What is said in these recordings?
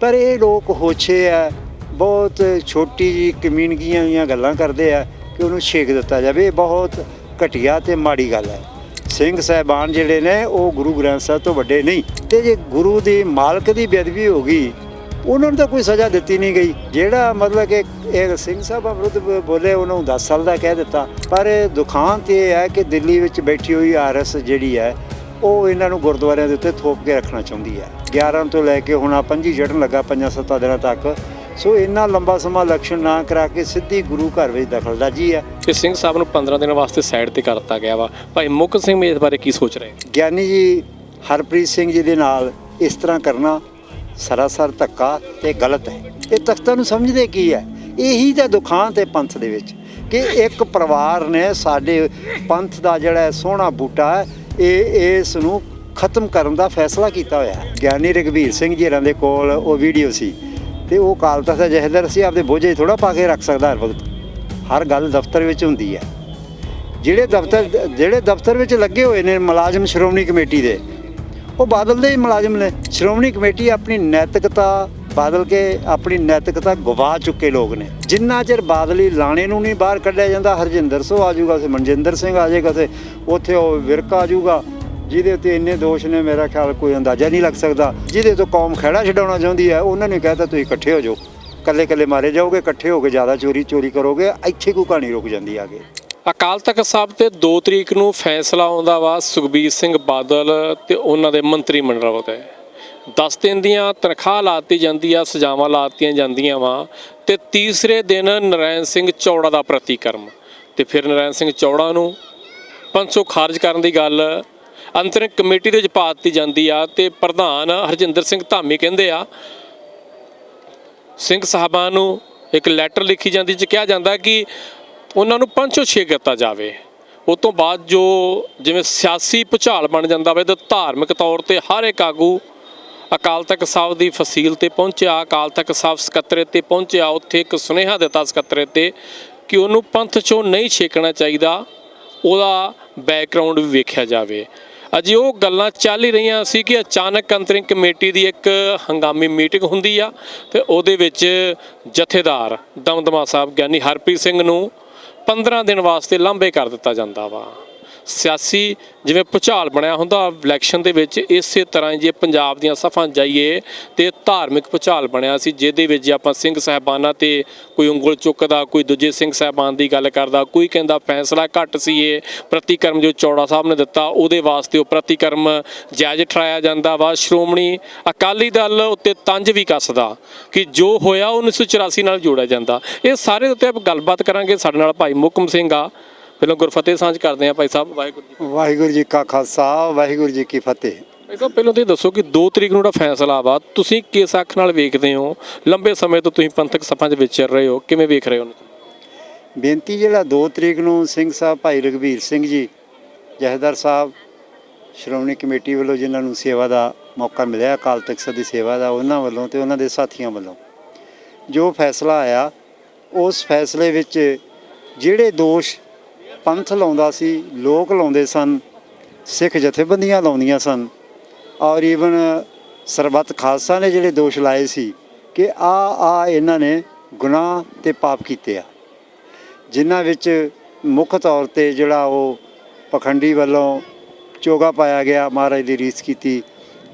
ਪਰ ਇਹ ਲੋਕ ਹੋਛੇ ਆ, ਬਹੁਤ ਛੋਟੀ ਜੀ ਕਮਿਊਨਿਟੀਆਂ ਦੀਆਂ ਗੱਲਾਂ ਕਰਦੇ ਆ ਕਿ ਉਹਨੂੰ ਛੇਕ ਦਿੱਤਾ ਜਾਵੇ। ਇਹ ਬਹੁਤ ਘਟੀਆ ਤੇ ਮਾੜੀ ਗੱਲ ਹੈ। ਸਿੰਘ ਸਾਹਿਬਾਨ ਜਿਹੜੇ ਨੇ, ਉਹ ਗੁਰੂ ਗ੍ਰੰਥ ਸਾਹਿਬ ਤੋਂ ਵੱਡੇ ਨਹੀਂ। ਤੇ ਜੇ ਗੁਰੂ ਦੀ ਮਾਲਕ ਦੀ ਬੇਅਦਬੀ ਹੋ ਗਈ, ਉਹਨਾਂ ਨੂੰ ਤਾਂ ਕੋਈ ਸਜ਼ਾ ਦਿੱਤੀ ਨਹੀਂ ਗਈ। ਜਿਹੜਾ ਮਤਲਬ ਕਿ ਇਹ ਸਿੰਘ ਸਾਹਿਬ ਵਿਰੁੱਧ ਬ- ਬੋਲੇ, ਉਹਨੂੰ 10 ਸਾਲ ਦਾ ਕਹਿ ਦਿੱਤਾ। ਪਰ ਦੁਖਾਂਤ ਇਹ ਹੈ ਕਿ ਦਿੱਲੀ ਵਿੱਚ ਬੈਠੀ ਹੋਈ ਆਰਐਸ ਜਿਹੜੀ ਹੈ ਉਹ ਇਹਨਾਂ ਨੂੰ ਗੁਰਦੁਆਰਿਆਂ ਦੇ ਉੱਤੇ ਥੋਪ ਕੇ ਰੱਖਣਾ ਚਾਹੁੰਦੀ ਹੈ। 11 ਤੋਂ ਲੈ ਕੇ ਹੁਣ ਆ ਪੰਜੀ ਚੜਨ ਲੱਗਾ ਪੰਜਾਂ ਸੱਤਾਂ ਦਿਨਾਂ ਤੱਕ। ਸੋ ਇੰਨਾ ਲੰਬਾ ਸਮਾਂ ਇਲੈਕਸ਼ਨ ਨਾ ਕਰਾ ਕੇ ਸਿੱਧੀ ਗੁਰੂ ਘਰ ਵਿੱਚ ਦਖਲਅੰਦਾਜ਼ੀ ਹੈ। ਤੇ ਸਿੰਘ ਸਾਹਿਬ ਨੂੰ 15 ਦਿਨਾਂ ਵਾਸਤੇ ਸਾਈਡ ਤੇ ਕਰ ਦਿੱਤਾ ਗਿਆ ਵਾ। ਭਾਈ ਮੁੱਖ ਸਿੰਘ ਇਸ ਬਾਰੇ ਕੀ ਸੋਚ ਰਹੇ ਗਿਆਨੀ ਜੀ ਹਰਪ੍ਰੀਤ ਸਿੰਘ ਜੀ ਦੇ ਨਾਲ ਇਸ ਤਰ੍ਹਾਂ ਕਰਨਾ ਸਰਾਸਰ ਧੱਕਾ ਤੇ ਗਲਤ ਹੈ। ਇਹ ਤਖਤਾਂ ਨੂੰ ਸਮਝਦੇ ਕੀ ਹੈ? ਇਹੀ ਤਾਂ ਦੁਖਾਂਤ ਹੈ ਪੰਥ ਦੇ ਵਿੱਚ ਕਿ ਇੱਕ ਪਰਿਵਾਰ ਨੇ ਸਾਡੇ ਪੰਥ ਦਾ ਜਿਹੜਾ ਸੋਹਣਾ ਬੂਟਾ ਹੈ ਇਹ, ਇਸ ਨੂੰ ਖਤਮ ਕਰਨ ਦਾ ਫੈਸਲਾ ਕੀਤਾ ਹੋਇਆ ਹੈ। ਗਿਆਨੀ ਰਗਵੀਰ ਸਿੰਘ ਜੀ ਹਰਾਂ ਦੇ ਕੋਲ ਉਹ ਵੀਡੀਓ ਸੀ ਤੇ ਉਹ ਕਾਲ ਤਖਤ ਦਾ ਸੀ ਆਪਦੇ ਬੋਝੇ ਥੋੜਾ ਪਾ ਕੇ ਰੱਖ ਸਕਦਾ ਹਰ ਵਕਤ। ਹਰ ਗੱਲ ਦਫ਼ਤਰ ਵਿੱਚ ਹੁੰਦੀ ਹੈ। ਜਿਹੜੇ ਦਫ਼ਤਰ ਜਿਹੜੇ ਦਫ਼ਤਰ ਵਿੱਚ ਲੱਗੇ ਹੋਏ ਨੇ ਮੁਲਾਜ਼ਮ ਸ਼੍ਰੋਮਣੀ ਕਮੇਟੀ ਦੇ, ਉਹ ਬਾਦਲ ਦੇ ਹੀ ਮੁਲਾਜ਼ਮ ਨੇ। ਸ਼੍ਰੋਮਣੀ ਕਮੇਟੀ ਆਪਣੀ ਨੈਤਿਕਤਾ ਬਾਦਲ ਕੇ ਆਪਣੀ ਨੈਤਿਕਤਾ ਗਵਾ ਚੁੱਕੇ ਲੋਕ ਨੇ। ਜਿੰਨਾ ਚਿਰ ਬਾਦਲੀ ਲਾਣੇ ਨੂੰ ਨਹੀਂ ਬਾਹਰ ਕੱਢਿਆ ਜਾਂਦਾ, ਹਰਜਿੰਦਰ ਸੋ ਆ ਜਾਊਗਾ ਤੇ ਮਨਜਿੰਦਰ ਸਿੰਘ ਆ ਜਾਏਗਾ ਤੇ ਉੱਥੇ ਉਹ ਵਿਰਕ ਆ ਜਾਊਗਾ। ਜਿਹਦੇ ਉੱਤੇ ਇੰਨੇ ਦੋਸ਼ ਨੇ, ਮੇਰਾ ਖਿਆਲ ਕੋਈ ਅੰਦਾਜ਼ਾ ਨਹੀਂ ਲੱਗ ਸਕਦਾ। ਜਿਹਦੇ ਤੋਂ ਕੌਮ ਖਹਿੜਾ ਛਡਾਉਣਾ ਚਾਹੁੰਦੀ ਹੈ, ਉਹਨਾਂ ਨੇ ਕਹਿਤਾ ਤੁਸੀਂ ਇਕੱਠੇ ਹੋ ਜਾਓ। ਕੱਲੇ ਕੱਲੇ ਮਾਰੇ ਜਾਓਗੇ, ਇਕੱਠੇ ਹੋ ਕੇ ਜ਼ਿਆਦਾ ਚੋਰੀ ਚੋਰੀ ਕਰੋਗੇ, ਇੱਥੇ ਕੋਈ ਕਹਾਣੀ ਰੁਕ ਜਾਂਦੀ ਆ ਕੇ ਅਕਾਲ ਤਖਤ ਸਾਹਿਬ ਤੇ 2 ਤਰੀਕ ਨੂੰ ਫੈਸਲਾ ਆਉਂਦਾ ਵਾ, ਸੁਖਬੀਰ ਸਿੰਘ ਬਾਦਲ ਤੇ ਉਹਨਾਂ ਦੇ ਮੰਤਰੀ ਮੰਡਲ ਤੇ 10 ਦਿਨ ਦੀਆਂ ਤਨਖਾਹ ਲਾਤੀ ਜਾਂਦੀ ਆ, ਸਜ਼ਾਵਾਂ ਲਾਤੀਆਂ ਜਾਂਦੀਆਂ ਵਾ ਤੇ ਤੀਸਰੇ ਦਿਨ ਨਰੈਣ ਸਿੰਘ ਚੌੜਾ ਦਾ ਪ੍ਰਤੀਕਰਮ। ਤੇ ਫਿਰ ਨਰੈਣ ਸਿੰਘ ਚੌੜਾ ਨੂੰ 500 ਖਾਰਜ ਕਰਨ ਦੀ ਗੱਲ ਅੰਤਰਿਮ ਕਮੇਟੀ ਦੇ ਵਿੱਚ ਪਾ ਦਿੱਤੀ ਜਾਂਦੀ ਆ ਤੇ ਪ੍ਰਧਾਨ ਹਰਜਿੰਦਰ ਸਿੰਘ ਧਾਮੀ ਕਹਿੰਦੇ ਆ, ਸਿੰਘ ਸਾਹਿਬਾਂ ਨੂੰ ਇੱਕ ਲੈਟਰ ਲਿਖੀ ਜਾਂਦੀ ਚ ਕਿਹਾ ਜਾਂਦਾ ਕਿ ਉਹਨਾਂ ਨੂੰ ਪੰਚੋ ਛੇ ਕੀਤਾ ਜਾਵੇ। ਉਸ ਤੋਂ ਬਾਅਦ ਜੋ ਜਿਵੇਂ ਸਿਆਸੀ ਭੁਚਾਲ ਬਣ ਜਾਂਦਾ ਵਾ ਤਾਂ ਧਾਰਮਿਕ ਤੌਰ ਤੇ ਹਰ ਇੱਕ ਆਗੂ ਅਕਾਲ ਤਖਤ ਸਾਹਿਬ ਦੀ ਫਸੀਲ ਤੇ ਪਹੁੰਚਿਆ, ਅਕਾਲ ਤਖਤ ਸਾਹਿਬ ਸਕੱਤਰੇ ਤੇ ਪਹੁੰਚਿਆ, ਉੱਥੇ ਇੱਕ ਸੁਨੇਹਾ ਦਿੱਤਾ ਸਕੱਤਰੇ ਤੇ ਕਿ ਉਹਨੂੰ ਪੰਥ ਚੋਂ ਨਹੀਂ ਛੇਕਣਾ ਚਾਹੀਦਾ, ਉਹਦਾ ਬੈਕਗ੍ਰਾਉਂਡ ਵੀ ਵੇਖਿਆ ਜਾਵੇ। ਅਜੇ ਉਹ ਗੱਲਾਂ ਚੱਲ ਹੀ ਰਹੀਆਂ ਸੀ ਕਿ ਅਚਾਨਕ ਅੰਤਰਿੰਗ ਕਮੇਟੀ ਦੀ ਇੱਕ ਹੰਗਾਮੀ ਮੀਟਿੰਗ ਹੁੰਦੀ ਆ ਤੇ ਉਹਦੇ ਵਿੱਚ ਜਥੇਦਾਰ ਦਮਦਮਾ ਸਾਹਿਬ ਗਿਆਨੀ ਹਰਪ੍ਰੀਤ ਸਿੰਘ ਨੂੰ 15 ਦਿਨ ਵਾਸਤੇ ਲਾਂਭੇ ਕਰ ਦਿੱਤਾ ਜਾਂਦਾ ਵਾ। ਸਿਆਸੀ ਜਿਵੇਂ ਭੁਚਾਲ ਬਣਿਆ ਹੁੰਦਾ ਇਲੈਕਸ਼ਨ ਦੇ ਵਿੱਚ, ਇਸੇ ਤਰ੍ਹਾਂ ਹੀ ਜੇ ਪੰਜਾਬ ਦੀਆਂ ਸਫਾਂ ਜਾਈਏ ਤੇ ਧਾਰਮਿਕ ਭੁਚਾਲ ਬਣਿਆ ਸੀ, ਜਿਹਦੇ ਵਿੱਚ ਜੇ ਆਪਾਂ ਸਿੰਘ ਸਾਹਿਬਾਨਾਂ ਤੇ ਕੋਈ ਉਂਗਲ ਚੁੱਕਦਾ, ਕੋਈ ਦੂਜੇ ਸਿੰਘ ਸਾਹਿਬਾਨ ਦੀ ਗੱਲ ਕਰਦਾ, ਕੋਈ ਕਹਿੰਦਾ ਫੈਸਲਾ ਘੱਟ ਸੀ ਇਹ, ਪ੍ਰਤੀਕਰਮ ਜੋ ਚੌੜਾ ਸਾਹਿਬ ਨੇ ਦਿੱਤਾ, ਉਹਦੇ ਵਾਸਤੇ ਉਹ ਪ੍ਰਤੀਕਰਮ ਜਾਇਜ਼ ਠਰਾਇਆ ਜਾਂਦਾ ਵਾ। ਸ਼੍ਰੋਮਣੀ ਅਕਾਲੀ ਦਲ ਉੱਤੇ ਤੰਜ ਵੀ ਕੱਸਦਾ ਕਿ ਜੋ ਹੋਇਆ 1984 ਨਾਲ ਜੋੜਿਆ ਜਾਂਦਾ। ਇਹ ਸਾਰੇ ਉੱਤੇ ਆਪਾਂ ਗੱਲਬਾਤ ਕਰਾਂਗੇ। ਸਾਡੇ ਨਾਲ ਭਾਈ ਮੁਕਮ ਸਿੰਘ ਆ। ਪਹਿਲਾਂ ਗੁਰਫਤਿਹ ਸਾਂਝ ਕਰਦੇ ਆ ਭਾਈ ਸਾਹਿਬ ਵਾਹਿਗੁਰੂ ਜੀ ਵਾਹਿਗੁਰੂ ਜੀ ਕਾ ਖਾਲਸਾ ਵਾਹਿਗੁਰੂ ਜੀ ਕੀ ਫਤਿਹ। ਭਾਈ ਸਾਹਿਬ ਪਹਿਲਾਂ ਤੇ ਦੱਸੋ ਕਿ 2 ਤਰੀਕ ਨੂੰ ਜਿਹੜਾ ਫੈਸਲਾ ਵਾ ਤੁਸੀਂ ਕਿਸ ਅੱਖ ਨਾਲ ਵੇਖਦੇ ਹੋ? ਲੰਬੇ ਸਮੇਂ ਤੋਂ ਤੁਸੀਂ ਪੰਥਕ ਸਭਾ 'ਚ ਵਿਚਰ ਰਹੇ ਹੋ ਕਿਵੇਂ ਵੇਖ ਰਹੇ ਹੋ ਉਹਨੂੰ? ਬੇਨਤੀ ਜਿਹੜਾ 2 ਤਰੀਕ ਨੂੰ ਸਿੰਘ ਸਾਹਿਬ ਭਾਈ ਰਗਵੀਰ ਸਿੰਘ ਜੀ ਜਹੇਦਾਰ ਸਾਹਿਬ ਸ਼੍ਰੋਮਣੀ ਕਮੇਟੀ ਵੱਲੋਂ ਜਿਨ੍ਹਾਂ ਨੂੰ ਸੇਵਾ ਦਾ ਮੌਕਾ ਮਿਲਿਆ ਅਕਾਲ ਤਖਤ ਦੀ ਸੇਵਾ ਦਾ ਉਹਨਾਂ ਵੱਲੋਂ ਤੇ ਉਹਨਾਂ ਦੇ ਸਾਥੀਆਂ ਵੱਲੋਂ। ਜੋ ਫੈਸਲਾ ਆਇਆ ਉਸ ਫੈਸਲੇ ਵਿੱਚ ਜਿਹੜੇ ਦੋਸ਼ ਪੰਥ ਲਾਉਂਦਾ ਸੀ, ਲੋਕ ਲਾਉਂਦੇ ਸਨ, ਸਿੱਖ ਜਥੇਬੰਦੀਆਂ ਲਾਉਂਦੀਆਂ ਸਨ। ਔਰ ਈਵਨ ਸਰਬੱਤ ਖਾਲਸਾ ਨੇ ਜਿਹੜੇ ਦੋਸ਼ ਲਾਏ ਸੀ ਕਿ ਆ ਆ ਇਹਨਾਂ ਨੇ ਗੁਨਾਹ ਤੇ ਪਾਪ ਕੀਤੇ ਆ। ਜਿਨ੍ਹਾਂ ਵਿੱਚ ਮੁੱਖ ਤੌਰ ਤੇ ਜਿਹੜਾ ਉਹ ਪਖੰਡੀ ਵੱਲੋਂ ਚੋਗਾ ਪਾਇਆ ਗਿਆ, ਮਹਾਰਾਜ ਦੀ ਰੀਸ ਕੀਤੀ।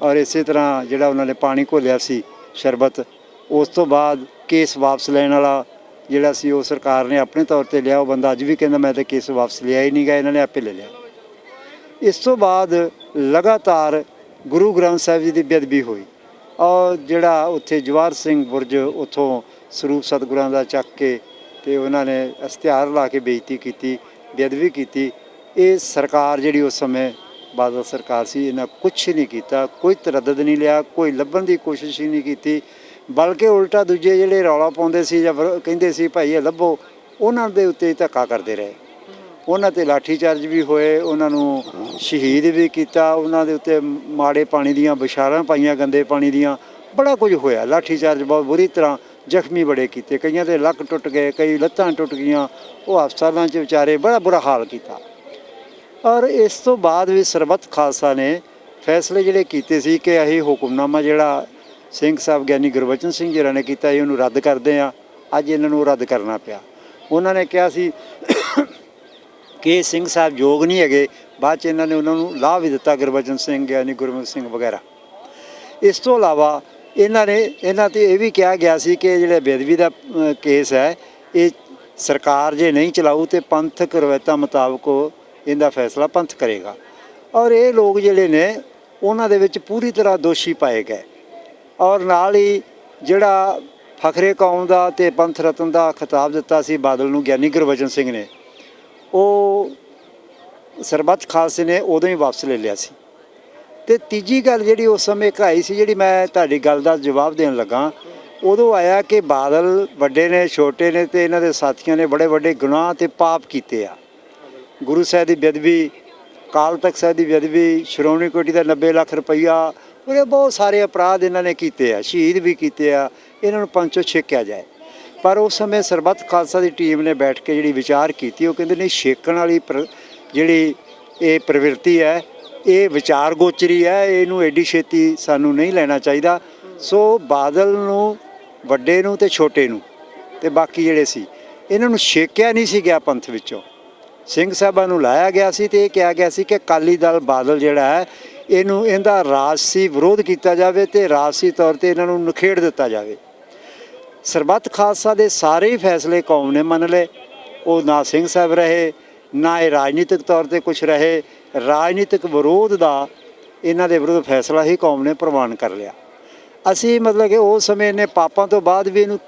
ਔਰ ਇਸੇ ਤਰ੍ਹਾਂ ਜਿਹੜਾ ਉਹਨਾਂ ਨੇ ਪਾਣੀ ਘੋਲਿਆ ਸੀ ਸ਼ਰਬਤ, ਉਸ ਤੋਂ ਬਾਅਦ ਕੇਸ ਵਾਪਸ ਲੈਣ ਵਾਲਾ ਜਿਹੜਾ ਸੀ ਉਹ ਸਰਕਾਰ ਨੇ ਆਪਣੇ ਤੌਰ ਤੇ ਲਿਆ, ਉਹ ਬੰਦਾ ਅੱਜ ਵੀ ਕਹਿੰਦਾ ਮੈਂ ਤਾਂ ਕੇਸ ਵਾਪਸ ਲਿਆ ਹੀ ਨਹੀਂ ਗਿਆ ਇਹਨਾਂ ਨੇ ਆਪੇ ਲੈ ਲਿਆ। ਇਸ ਤੋਂ ਬਾਅਦ ਲਗਾਤਾਰ ਗੁਰੂ ਗ੍ਰੰਥ ਸਾਹਿਬ ਜੀ ਦੀ ਬੇਅਦਬੀ ਹੋਈ ਔਰ ਜਿਹੜਾ ਉੱਥੇ ਜਵਾਰ ਸਿੰਘ ਬੁਰਜ ਉੱਥੋਂ ਸਰੂਪ ਸਤਿਗੁਰਾਂ ਦਾ ਚੱਕ ਕੇ ਤੇ ਉਹਨਾਂ ਨੇ ਇਸ਼ਤਿਹਾਰ ਲਾ ਕੇ ਬੇਇੱਜ਼ਤੀ ਕੀਤੀ, ਬੇਅਦਬੀ ਕੀਤੀ, ਇਹ ਸਰਕਾਰ ਜਿਹੜੀ ਉਸ ਸਮੇਂ ਬਾਦਲ ਸਰਕਾਰ ਸੀ, ਇਹਨਾਂ ਕੁਝ ਨਹੀਂ ਕੀਤਾ, ਕੋਈ ਤਰੱਦਦ ਨਹੀਂ ਲਿਆ, ਕੋਈ ਲੱਭਣ ਦੀ ਕੋਸ਼ਿਸ਼ ਹੀ ਨਹੀਂ ਕੀਤੀ। ਬਲਕਿ ਉਲਟਾ ਦੂਜੇ ਜਿਹੜੇ ਰੌਲਾ ਪਾਉਂਦੇ ਸੀ ਜਾਂ ਵਿਰੋ- ਕਹਿੰਦੇ ਸੀ, ਭਾਈ ਇਹ ਲੱਭੋ। ਉਹਨਾਂ ਦੇ ਉੱਤੇ ਧੱਕਾ ਕਰਦੇ ਰਹੇ। ਉਹਨਾਂ ਤੇ ਲਾਠੀਚਾਰਜ ਵੀ ਹੋਏ, ਉਹਨਾਂ ਨੂੰ ਸ਼ਹੀਦ ਵੀ ਕੀਤਾ, ਉਹਨਾਂ ਦੇ ਉੱਤੇ ਮਾੜੇ ਪਾਣੀ ਦੀਆਂ ਬਿਸ਼ਾਰਾਂ ਪਾਈਆਂ, ਗੰਦੇ ਪਾਣੀ ਦੀਆਂ। ਬੜਾ ਕੁਝ ਹੋਇਆ। ਲਾਠੀਚਾਰਜ ਬਹੁਤ ਬੁਰੀ ਤਰ੍ਹਾਂ ਜ਼ਖਮੀ ਬੜੇ ਕੀਤੇ। ਕਈਆਂ ਦੇ ਲੱਕ ਟੁੱਟ ਗਏ, ਕਈ ਲੱਤਾਂ ਟੁੱਟ ਗਈਆਂ। ਉਹ ਹਸਪਤਾਲਾਂ 'ਚ ਵਿਚਾਰੇ ਬੜਾ ਬੁਰਾ ਹਾਲ ਕੀਤਾ। ਔਰ ਇਸ ਤੋਂ ਬਾਅਦ ਵੀ ਸਰਬੱਤ ਖਾਲਸਾ ਨੇ ਫੈਸਲੇ ਜਿਹੜੇ ਕੀਤੇ ਸੀ ਕਿ ਅਸੀਂ ਹੁਕਮਨਾਮਾ ਜਿਹੜਾ ਸਿੰਘ ਸਾਹਿਬ ਗਿਆਨੀ ਗੁਰਬਚਨ ਸਿੰਘ ਜੀ ਹੋਰਾਂ ਨੇ ਕੀਤਾ ਸੀ, ਉਹਨੂੰ ਰੱਦ ਕਰਦੇ ਆ ਅੱਜ ਇਹਨਾਂ ਨੂੰ ਰੱਦ ਕਰਨਾ ਪਿਆ। ਉਹਨਾਂ ਨੇ ਕਿਹਾ ਸੀ ਕਿ ਸਿੰਘ ਸਾਹਿਬ ਯੋਗ ਨਹੀਂ ਹੈਗੇ। ਬਾਅਦ ਚ ਇਹਨਾਂ ਨੇ ਉਹਨਾਂ ਨੂੰ ਲਾਹ ਵੀ ਦਿੱਤਾ ਗੁਰਬਚਨ ਸਿੰਘ, ਗਿਆਨੀ ਗੁਰਮੁਖ ਸਿੰਘ ਵਗੈਰਾ। ਇਸ ਤੋਂ ਇਲਾਵਾ ਇਹਨਾਂ ਨੇ, ਇਹਨਾਂ ਤੇ ਇਹ ਵੀ ਕਿਹਾ ਗਿਆ ਸੀ ਕਿ ਜਿਹੜੇ ਬੇਦਵੀ ਦਾ ਕੇਸ ਹੈ, ਇਹ ਸਰਕਾਰ ਜੇ ਨਹੀਂ ਚਲਾਊ ਤੇ ਪੰਥਕ ਰਵਾਇਤਾਂ ਮੁਤਾਬਕ ਉਹ ਇਹਦਾ ਫੈਸਲਾ ਪੰਥ ਕਰੇਗਾ। ਔਰ ਇਹ ਲੋਕ ਜਿਹੜੇ ਨੇ, ਉਹਨਾਂ ਦੇ ਵਿੱਚ ਪੂਰੀ ਤਰ੍ਹਾਂ ਦੋਸ਼ੀ ਪਾਏ ਗਏ। ਔਰ ਨਾਲ ਹੀ ਜਿਹੜਾ ਫਖਰੇ ਕੌਮ ਦਾ ਤੇ ਪੰਥ ਰਤਨ ਦਾ ਖਿਤਾਬ ਦਿੱਤਾ ਸੀ ਬਾਦਲ ਨੂੰ ਗਿਆਨੀ ਗੁਰਬਚਨ ਸਿੰਘ ਨੇ, ਉਹ ਸਰਬੱਤ ਖਾਲਸੇ ਨੇ ਉਦੋਂ ਹੀ ਵਾਪਸ ਲੈ ਲਿਆ ਸੀ। ਤੇ ਤੀਜੀ ਗੱਲ ਜਿਹੜੀ ਉਸ ਸਮੇਂ ਇੱਕ ਸੀ, ਜਿਹੜੀ ਮੈਂ ਤੁਹਾਡੀ ਗੱਲ ਦਾ ਜਵਾਬ ਦੇਣ ਲੱਗਾ, ਉਦੋਂ ਆਇਆ ਕਿ ਬਾਦਲ ਵੱਡੇ ਨੇ, ਛੋਟੇ ਨੇ ਤੇ ਇਹਨਾਂ ਦੇ ਸਾਥੀਆਂ ਨੇ ਬੜੇ ਵੱਡੇ ਗੁਨਾਹ ਤੇ ਪਾਪ ਕੀਤੇ ਆ। ਗੁਰੂ ਸਾਹਿਬ ਦੀ ਬੇਅਦਬੀ, ਕਾਲ ਤਖਤ ਸਾਹਿਬ ਦੀ ਬੇਅਦਬੀ, ਸ਼੍ਰੋਮਣੀ ਕਮੇਟੀ ਦਾ 90 ਲੱਖ ਰੁਪਈਆ ਉਹਦੇ ਬਹੁਤ ਸਾਰੇ ਅਪਰਾਧ ਇਹਨਾਂ ਨੇ ਕੀਤੇ ਆ, ਸ਼ਹੀਦ ਵੀ ਕੀਤੇ ਆ, ਇਹਨਾਂ ਨੂੰ ਪੰਚੋ ਛੇਕਿਆ ਜਾਏ। ਪਰ ਉਸ ਸਮੇਂ ਸਰਬੱਤ ਖਾਲਸਾ ਦੀ ਟੀਮ ਨੇ ਬੈਠ ਕੇ ਜਿਹੜੀ ਵਿਚਾਰ ਕੀਤੀ, ਉਹ ਕਹਿੰਦੇ ਨਹੀਂ, ਛੇਕਣ ਵਾਲੀ ਪ੍ਰ- ਜਿਹੜੀ ਇਹ ਪ੍ਰਵਿਰਤੀ ਹੈ, ਇਹ ਵਿਚਾਰ ਗੋਚਰੀ ਹੈ, ਇਹਨੂੰ ਐਡੀ ਛੇਤੀ ਸਾਨੂੰ ਨਹੀਂ ਲੈਣਾ ਚਾਹੀਦਾ। ਸੋ ਬਾਦਲ ਨੂੰ, ਵੱਡੇ ਨੂੰ ਤੇ ਛੋਟੇ ਨੂੰ ਤੇ ਬਾਕੀ ਜਿਹੜੇ ਸੀ, ਇਹਨਾਂ ਨੂੰ ਛੇਕਿਆ ਨਹੀਂ ਸੀ ਗਿਆ ਪੰਥ ਵਿੱਚੋਂ। ਸਿੰਘ ਸਾਹਿਬਾਂ ਨੂੰ ਲਾਇਆ ਗਿਆ ਸੀ ਤੇ ਇਹ ਕਿਹਾ ਗਿਆ ਸੀ ਕਿ ਅਕਾਲੀ ਦਲ ਬਾਦਲ ਜਿਹੜਾ ਹੈ ਇਹਨੂੰ ਇਹਦਾ ਰਾਜਸੀ ਵਿਰੋਧ ਕੀਤਾ ਜਾਵੇ ਤੇ ਰਾਜਸੀ ਤੌਰ ਤੇ ਇਹਨਾਂ ਨੂੰ ਨਖੇੜ ਦਿੱਤਾ ਜਾਵੇ। ਸਰਬੱਤ ਖਾਲਸਾ ਦੇ ਸਾਰੇ ਹੀ ਫੈਸਲੇ ਕੌਮ ਨੇ ਮੰਨ ਲਏ। ਉਹ ਨਾ ਸਿੰਘ ਸਾਹਿਬ ਰਹੇ, ਨਾ ਇਹ ਰਾਜਨੀਤਿਕ ਤੌਰ ਤੇ ਕੁਝ ਰਹੇ। ਰਾਜਨੀਤਿਕ ਵਿਰੋਧ ਦਾ ਇਹਨਾਂ ਦੇ ਵਿਰੁੱਧ ਫੈਸਲਾ ਹੀ ਕੌਮ ਨੇ ਪ੍ਰਵਾਨ ਕਰ ਲਿਆ। ਅਸੀਂ ਮਤਲਬ ਕਿ ਉਸ ਸਮੇਂ ਨੇ ਪਾਪਾਂ ਤੋਂ ਬਾਅਦ ਵੀ ਇਹਨੂੰ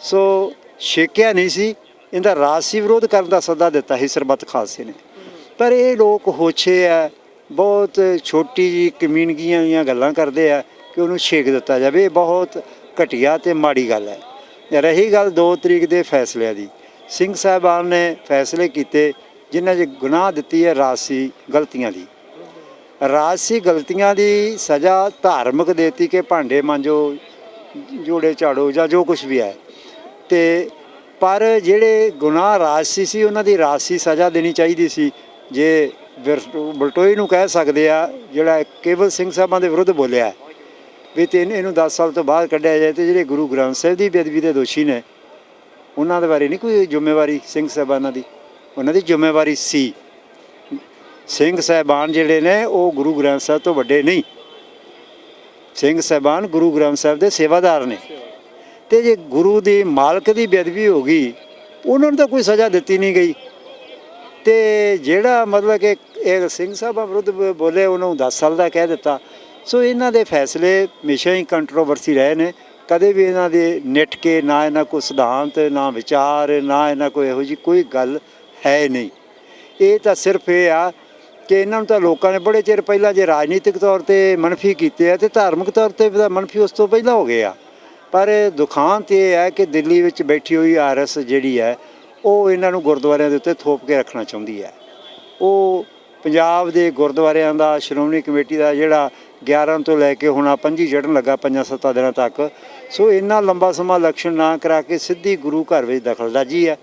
ਸੋ ਛੇਕਿਆ ਨਹੀਂ ਸੀ। ਇਹਦਾ ਰਾਜਸੀ ਵਿਰੋਧ ਕਰਨ ਦਾ ਸੱਦਾ ਦਿੱਤਾ ਸੀ ਸਰਬੱਤ ਖਾਲਸੇ ਨੇ। ਪਰ ਇਹ ਲੋਕ ਹੋਛੇ ਆ ਬਹੁਤ ਛੋਟੀ ਜੀ ਕਮੀਨਗੀਆਂ ਦੀਆਂ ਗੱਲਾਂ ਕਰਦੇ ਆ ਕਿ ਉਹਨੂੰ ਛੇਕ ਦਿੱਤਾ ਜਾਵੇ। ਇਹ ਬਹੁਤ ਘਟੀਆ ਤੇ ਮਾੜੀ ਗੱਲ ਹੈ। ਰਹੀ ਗੱਲ 2 ਤਰੀਕ ਦੇ ਫੈਸਲਿਆਂ ਦੀ। ਸਿੰਘ ਸਾਹਿਬਾਨ ਨੇ ਫੈਸਲੇ ਕੀਤੇ ਜਿਨ੍ਹਾਂ 'ਚ ਗੁਨਾਹ ਦਿੱਤੀ ਹੈ ਰਾਜਸੀ ਗਲਤੀਆਂ ਦੀ। ਰਾਜਸੀ ਗਲਤੀਆਂ ਦੀ ਸਜ਼ਾ ਧਾਰਮਿਕ ਦੇਤੀ ਕਿ ਭਾਂਡੇ ਮਾਂਜੋ, ਜੋੜੇ ਝਾੜੋ ਜਾਂ ਜੋ ਕੁਝ ਵੀ ਹੈ। ਤੇ ਪਰ ਜਿਹੜੇ ਗੁਨਾਹ ਰਾਜਸੀ ਸੀ ਉਹਨਾਂ ਦੀ ਰਾਜਸੀ ਸਜ਼ਾ ਦੇਣੀ ਚਾਹੀਦੀ ਸੀ। ਜੇ ਬਲਟੋਈ ਨੂੰ ਕਹਿ ਸਕਦੇ ਆ, ਜਿਹੜਾ ਕੇਵਲ ਸਿੰਘ ਸਾਹਿਬਾਂ ਦੇ ਵਿਰੁੱਧ ਬੋਲਿਆ ਵੀ ਤਿੰਨ ਇਹਨੂੰ 10 ਸਾਲ ਤੋਂ ਬਾਅਦ ਕੱਢਿਆ ਜਾਏ ਤੇ ਜਿਹੜੇ ਗੁਰੂ ਗ੍ਰੰਥ ਸਾਹਿਬ ਦੀ ਬੇਅਦਬੀ ਦੇ ਦੋਸ਼ੀ ਨੇ, ਉਹਨਾਂ ਦੇ ਬਾਰੇ ਨਹੀਂ ਕੋਈ ਜ਼ਿੰਮੇਵਾਰੀ ਸਿੰਘ ਸਾਹਿਬਾਨਾਂ ਦੀ। ਉਹਨਾਂ ਦੀ ਜ਼ਿੰਮੇਵਾਰੀ ਸੀ। ਸਿੰਘ ਸਾਹਿਬਾਨ ਜਿਹੜੇ ਨੇ, ਉਹ ਗੁਰੂ ਗ੍ਰੰਥ ਸਾਹਿਬ ਤੋਂ ਵੱਡੇ ਨਹੀਂ। ਸਿੰਘ ਸਾਹਿਬਾਨ ਗੁਰੂ ਗ੍ਰੰਥ ਸਾਹਿਬ ਦੇ ਸੇਵਾਦਾਰ ਨੇ। ਤੇ ਜੇ ਗੁਰੂ ਦੀ ਮਾਲਕ ਦੀ ਬੇਅਦਬੀ ਹੋ ਗਈ, ਉਹਨਾਂ ਨੂੰ ਤਾਂ ਕੋਈ ਸਜ਼ਾ ਦਿੱਤੀ ਨਹੀਂ ਗਈ। ਤੇ ਜਿਹੜਾ ਮਤਲਬ ਕਿ ਇਹ ਸਿੰਘ ਸਾਹਿਬਾਂ ਵਿਰੁੱਧ ਬੋਲੇ, ਉਹਨਾਂ ਨੂੰ 10 ਸਾਲ ਦਾ ਕਹਿ ਦਿੱਤਾ। ਸੋ ਇਹਨਾਂ ਦੇ ਫੈਸਲੇ ਹਮੇਸ਼ਾ ਹੀ ਕੰਟਰੋਵਰਸੀ ਰਹੇ ਨੇ। ਕਦੇ ਵੀ ਇਹਨਾਂ ਦੇ ਨਿਟ ਕੇ ਨਾ ਇਹਨਾਂ ਕੋਈ ਸਿਧਾਂਤ, ਨਾ ਵਿਚਾਰ, ਨਾ ਇਹਨਾਂ ਕੋਈ ਇਹੋ ਜੀ ਕੋਈ ਗੱਲ ਹੈ ਨਹੀਂ। ਇਹ ਤਾਂ ਸਿਰਫ ਇਹ ਆ ਕਿ ਇਹਨਾਂ ਨੂੰ ਤਾਂ ਲੋਕਾਂ ਨੇ ਬੜੇ ਚਿਰ ਪਹਿਲਾਂ ਜੇ ਰਾਜਨੀਤਿਕ ਤੌਰ ਤੇ ਮਨਫੀ ਕੀਤੇ ਆ ਤੇ ਧਾਰਮਿਕ ਤੌਰ ਤੇ ਵੀ ਤਾਂ ਮਨਫੀ ਉਸ ਤੋਂ ਪਹਿਲਾਂ ਹੋ ਗਏ ਆ। ਪਰ ਦੁਖਾਂਤ ਇਹ ਹੈ ਕਿ ਦਿੱਲੀ ਵਿੱਚ ਬੈਠੀ ਹੋਈ ਆਰਐਸ ਜਿਹੜੀ ਹੈ ਉਹ ਇਹਨਾਂ ਨੂੰ ਗੁਰਦੁਆਰਿਆਂ ਦੇ ਉੱਤੇ ਥੋਪ ਕੇ ਰੱਖਣਾ ਚਾਹੁੰਦੀ ਹੈ। ਉਹ ਪੰਜਾਬ ਦੇ ਗੁਰਦੁਆਰਿਆਂ ਦਾ, ਸ਼੍ਰੋਮਣੀ ਕਮੇਟੀ ਦਾ ਜਿਹੜਾ 11 ਤੋਂ ਲੈ ਕੇ ਹੁਣ ਆ ਪੰਜੀ ਚੜਨ ਲੱਗਾ ਪੰਜਾਂ ਸੱਤਾਂ ਦਿਨਾਂ ਤੱਕ, ਸੋ ਇੰਨਾ ਲੰਬਾ ਸਮਾਂ ਇਲੈਕਸ਼ਨ ਨਾ ਕਰਾ ਕੇ ਸਿੱਧੀ ਗੁਰੂ ਘਰ ਵਿੱਚ ਦਖਲਅੰਦਾਜ਼ੀ ਹੈ।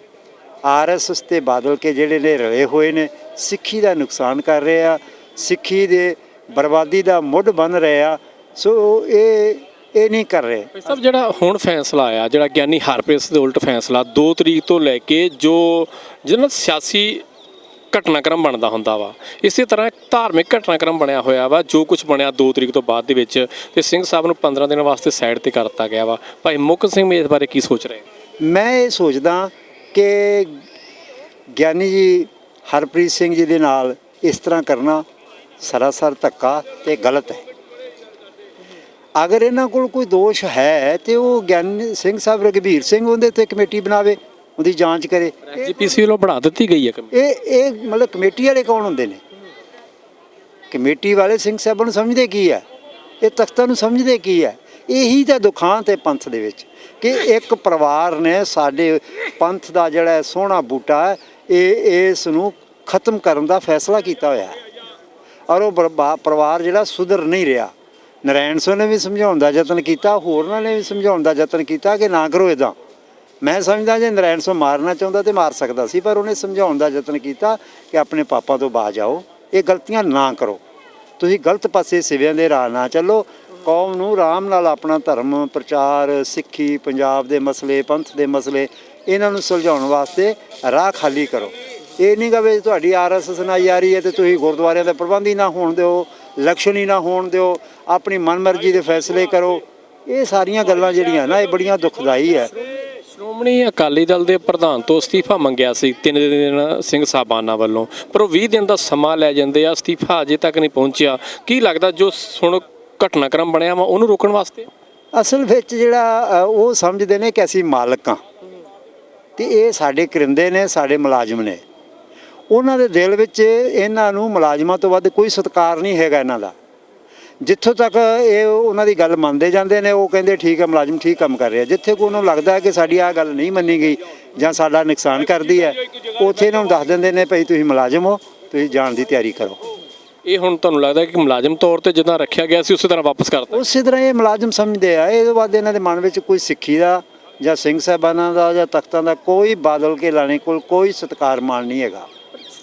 ਆਰਐਸਐਸ ਤੇ ਬਾਦਲ ਕੇ ਜਿਹੜੇ ਨੇ ਰਲੇ ਹੋਏ ਨੇ, ਸਿੱਖੀ ਦਾ ਨੁਕਸਾਨ ਕਰ ਰਹੇ ਆ, ਸਿੱਖੀ ਦੇ ਬਰਬਾਦੀ ਦਾ ਮੁੱਢ ਬਣ ਰਹੇ ਆ। ਸੋ ਇਹ ਇਹ ਨਹੀਂ ਕਰ ਰਹੇ। ਭਾਈ ਸਾਹਿਬ ਜਿਹੜਾ ਹੁਣ ਫੈਸਲਾ ਆਇਆ ਜਿਹੜਾ ਗਿਆਨੀ ਹਰਪ੍ਰੀਤ ਦੇ ਉਲਟ ਫੈਸਲਾ 2 ਤਰੀਕ ਤੋਂ ਲੈ ਕੇ ਜੋ ਜਿਹਨਾਂ ਸਿਆਸੀ ਘਟਨਾਕ੍ਰਮ ਬਣਦਾ ਹੁੰਦਾ ਵਾ ਇਸੇ ਤਰ੍ਹਾਂ ਇੱਕ ਧਾਰਮਿਕ ਘਟਨਾਕ੍ਰਮ ਬਣਿਆ ਹੋਇਆ ਵਾ ਜੋ ਕੁਝ ਬਣਿਆ 2 ਤਰੀਕ ਤੋਂ ਬਾਅਦ ਦੇ ਵਿੱਚ ਤੇ ਸਿੰਘ ਸਾਹਿਬ ਨੂੰ 15 ਦਿਨ ਵਾਸਤੇ ਸਾਈਡ ਤੇ ਕਰ ਦਿੱਤਾ ਗਿਆ ਵਾ। ਭਾਈ ਮੁੱਖ ਸਿੰਘ ਇਸ ਬਾਰੇ ਕੀ ਸੋਚ ਰਹੇ? ਮੈਂ ਇਹ ਸੋਚਦਾ ਕਿ ਗਿਆਨੀ ਜੀ ਹਰਪ੍ਰੀਤ ਸਿੰਘ ਜੀ ਦੇ ਨਾਲ ਇਸ ਤਰ੍ਹਾਂ ਕਰਨਾ ਸਰਾਸਰ ਧੱਕਾ ਤੇ ਗਲਤ ਹੈ। ਅਗਰ ਇਹਨਾਂ ਕੋਲ ਕੋਈ ਦੋਸ਼ ਹੈ ਤੇ ਉਹ ਗਿਆਨੀ ਸਿੰਘ ਸਾਹਿਬ ਰਘਬੀਰ ਸਿੰਘ ਉਹਦੇ ਤੇ ਕਮੇਟੀ ਬਣਾਵੇ ਉਹਦੀ ਜਾਂਚ ਕਰੇ। ਜੀਪੀਸੀ ਵੱਲੋਂ ਬਣਾ ਦਿੱਤੀ ਗਈ ਹੈ ਕਮੇਟੀ। ਇਹ ਇਹ ਮਤਲਬ ਕਮੇਟੀ ਵਾਲੇ ਕੌਣ ਹੁੰਦੇ ਨੇ? ਕਮੇਟੀ ਵਾਲੇ ਸਿੰਘ ਸਾਹਿਬਾਂ ਨੂੰ ਸਮਝਦੇ ਕੀ ਹੈ? ਇਹ ਤਖਤਾਂ ਨੂੰ ਸਮਝਦੇ ਕੀ ਹੈ? ਇਹੀ ਤਾਂ ਦੁਖਾਂਤ ਹੈ ਪੰਥ ਦੇ ਵਿੱਚ ਕਿ ਇੱਕ ਪਰਿਵਾਰ ਨੇ ਸਾਡੇ ਪੰਥ ਦਾ ਜਿਹੜਾ ਸੋਹਣਾ ਬੂਟਾ ਇਹ ਇਸ ਨੂੰ ਖਤਮ ਕਰਨ ਦਾ ਫੈਸਲਾ ਕੀਤਾ ਹੋਇਆ ਹੈ। ਔਰ ਉਹ ਪਰਿਵਾਰ ਜਿਹੜਾ ਸੁਧਰ ਨਹੀਂ ਰਿਹਾ। ਨਰੈਣ ਸਿੰਘ ਨੇ ਵੀ ਸਮਝਾਉਣ ਦਾ ਯਤਨ ਕੀਤਾ, ਹੋਰਨਾਂ ਨੇ ਵੀ ਸਮਝਾਉਣ ਦਾ ਯਤਨ ਕੀਤਾ ਕਿ ਨਾ ਕਰੋ ਇਦਾਂ ਮੈਂ ਸਮਝਦਾ ਜੇ ਨਰੈਣ ਸਿੰਘ ਮਾਰਨਾ ਚਾਹੁੰਦਾ ਤੇ ਮਾਰ ਸਕਦਾ ਸੀ, ਪਰ ਉਹਨੇ ਸਮਝਾਉਣ ਦਾ ਯਤਨ ਕੀਤਾ ਕਿ ਆਪਣੇ ਪਾਪਾ ਤੋਂ ਬਾਜ ਆਓ, ਇਹ ਗਲਤੀਆਂ ਨਾ ਕਰੋ। ਤੁਸੀਂ ਗਲਤ ਪਾਸੇ ਸਿਵਿਆਂ ਦੇ ਰਾਹ ਨਾ ਚੱਲੋ, ਕੌਮ ਨੂੰ ਆਰਾਮ ਨਾਲ ਆਪਣਾ ਧਰਮ, ਪ੍ਰਚਾਰ, ਸਿੱਖੀ, ਪੰਜਾਬ ਦੇ ਮਸਲੇ, ਪੰਥ ਦੇ ਮਸਲੇ, ਇਹਨਾਂ ਨੂੰ ਸੁਲਝਾਉਣ ਵਾਸਤੇ ਰਾਹ ਖਾਲੀ ਕਰੋ। ਇਹ ਨਹੀਂ ਗਾ ਵੀ ਤੁਹਾਡੀ ਆਰਐਸਐਸ ਨਾਲ ਯਾਰੀ ਹੈ ਤੇ ਤੁਸੀਂ ਗੁਰਦੁਆਰਿਆਂ ਦੇ ਪ੍ਰਬੰਧ ਹੀ ਨਾ ਹੋਣ ਦਿਓ ਇਲੈਕਸ਼ਨ ਹੀ ਨਾ ਹੋਣ ਦਿਓ ਆਪਣੀ ਮਨਮਰਜ਼ੀ ਦੇ ਫੈਸਲੇ ਕਰੋ। ਇਹ ਸਾਰੀਆਂ ਗੱਲਾਂ ਜਿਹੜੀਆਂ ਨਾ ਇਹ ਬੜੀਆਂ ਦੁਖਦਾਈ ਹੈ। ਸ਼੍ਰੋਮਣੀ ਅਕਾਲੀ ਦਲ ਦੇ ਪ੍ਰਧਾਨ ਤੋਂ ਅਸਤੀਫਾ ਮੰਗਿਆ ਸੀ ਤਿੰਨ ਦਿਨ ਸਿੰਘ ਸਾਹਿਬਾਨਾਂ ਵੱਲੋਂ। ਪਰ ਉਹ 20 ਦਿਨ ਦਾ ਸਮਾਂ ਲੈ ਜਾਂਦੇ ਆ ਅਸਤੀਫਾ ਅਜੇ ਤੱਕ ਨਹੀਂ ਪਹੁੰਚਿਆ। ਕੀ ਲੱਗਦਾ ਜੋ ਹੁਣ ਘਟਨਾਕ੍ਰਮ ਬਣਿਆ ਵਾ ਉਹਨੂੰ ਰੋਕਣ ਵਾਸਤੇ? ਅਸਲ ਵਿੱਚ ਜਿਹੜਾ ਉਹ ਸਮਝਦੇ ਨੇ ਕਿ ਅਸੀਂ ਮਾਲਕ ਹਾਂ। ਤੇ ਇਹ ਸਾਡੇ ਕਰਿੰਦੇ ਨੇ ਸਾਡੇ ਮੁਲਾਜ਼ਮ ਨੇ। ਉਹਨਾਂ ਦੇ ਦਿਲ ਵਿੱਚ ਇਹਨਾਂ ਨੂੰ ਮੁਲਾਜ਼ਮਾਂ ਤੋਂ ਵੱਧ ਕੋਈ ਸਤਿਕਾਰ ਨਹੀਂ ਹੈਗਾ ਇਹਨਾਂ ਦਾ। ਜਿੱਥੋਂ ਤੱਕ ਇਹ ਉਹਨਾਂ ਦੀ ਗੱਲ ਮੰਨਦੇ ਜਾਂਦੇ ਨੇ ਉਹ ਕਹਿੰਦੇ ਠੀਕ ਹੈ ਮੁਲਾਜ਼ਮ ਠੀਕ ਕੰਮ ਕਰ ਰਿਹਾ। ਜਿੱਥੇ ਕੋ ਉਹਨੂੰ ਲੱਗਦਾ ਹੈ ਕਿ ਸਾਡੀ ਆਹ ਗੱਲ ਨਹੀਂ ਮੰਨੀ ਗਈ ਜਾਂ ਸਾਡਾ ਨੁਕਸਾਨ ਕਰਦੀ ਹੈ ਉੱਥੇ ਇਹਨਾਂ ਨੂੰ ਦੱਸ ਦਿੰਦੇ ਨੇ ਭਈ ਤੁਸੀਂ ਮੁਲਾਜ਼ਮ ਹੋ ਤੁਸੀਂ ਜਾਣ ਦੀ ਤਿਆਰੀ ਕਰੋ। ਇਹ ਹੁਣ ਤੁਹਾਨੂੰ ਲੱਗਦਾ ਕਿ ਮੁਲਾਜ਼ਮ ਤੌਰ ਤੇ ਜਿੱਦਾਂ ਰੱਖਿਆ ਗਿਆ ਸੀ ਉਸੇ ਤਰ੍ਹਾਂ ਵਾਪਸ ਕਰਤਾ ਉਸੇ ਤਰ੍ਹਾਂ ਇਹ ਮੁਲਾਜ਼ਮ ਸਮਝਦੇ ਆ। ਇਹਦੇ ਬਾਅਦ ਇਹਨਾਂ ਦੇ ਮਨ ਵਿੱਚ ਕੋਈ ਸਿੱਖੀ ਦਾ ਜਾਂ ਸਿੰਘ ਸਾਹਿਬਾਨਾਂ ਦਾ ਜਾਂ ਤਖਤਾਂ ਦਾ ਕੋਈ ਬਾਦਲ ਕੇ ਲਾਣੇ ਕੋਲ ਕੋਈ ਸਤਿਕਾਰ ਮਾਨ ਨਹੀਂ ਹੈਗਾ।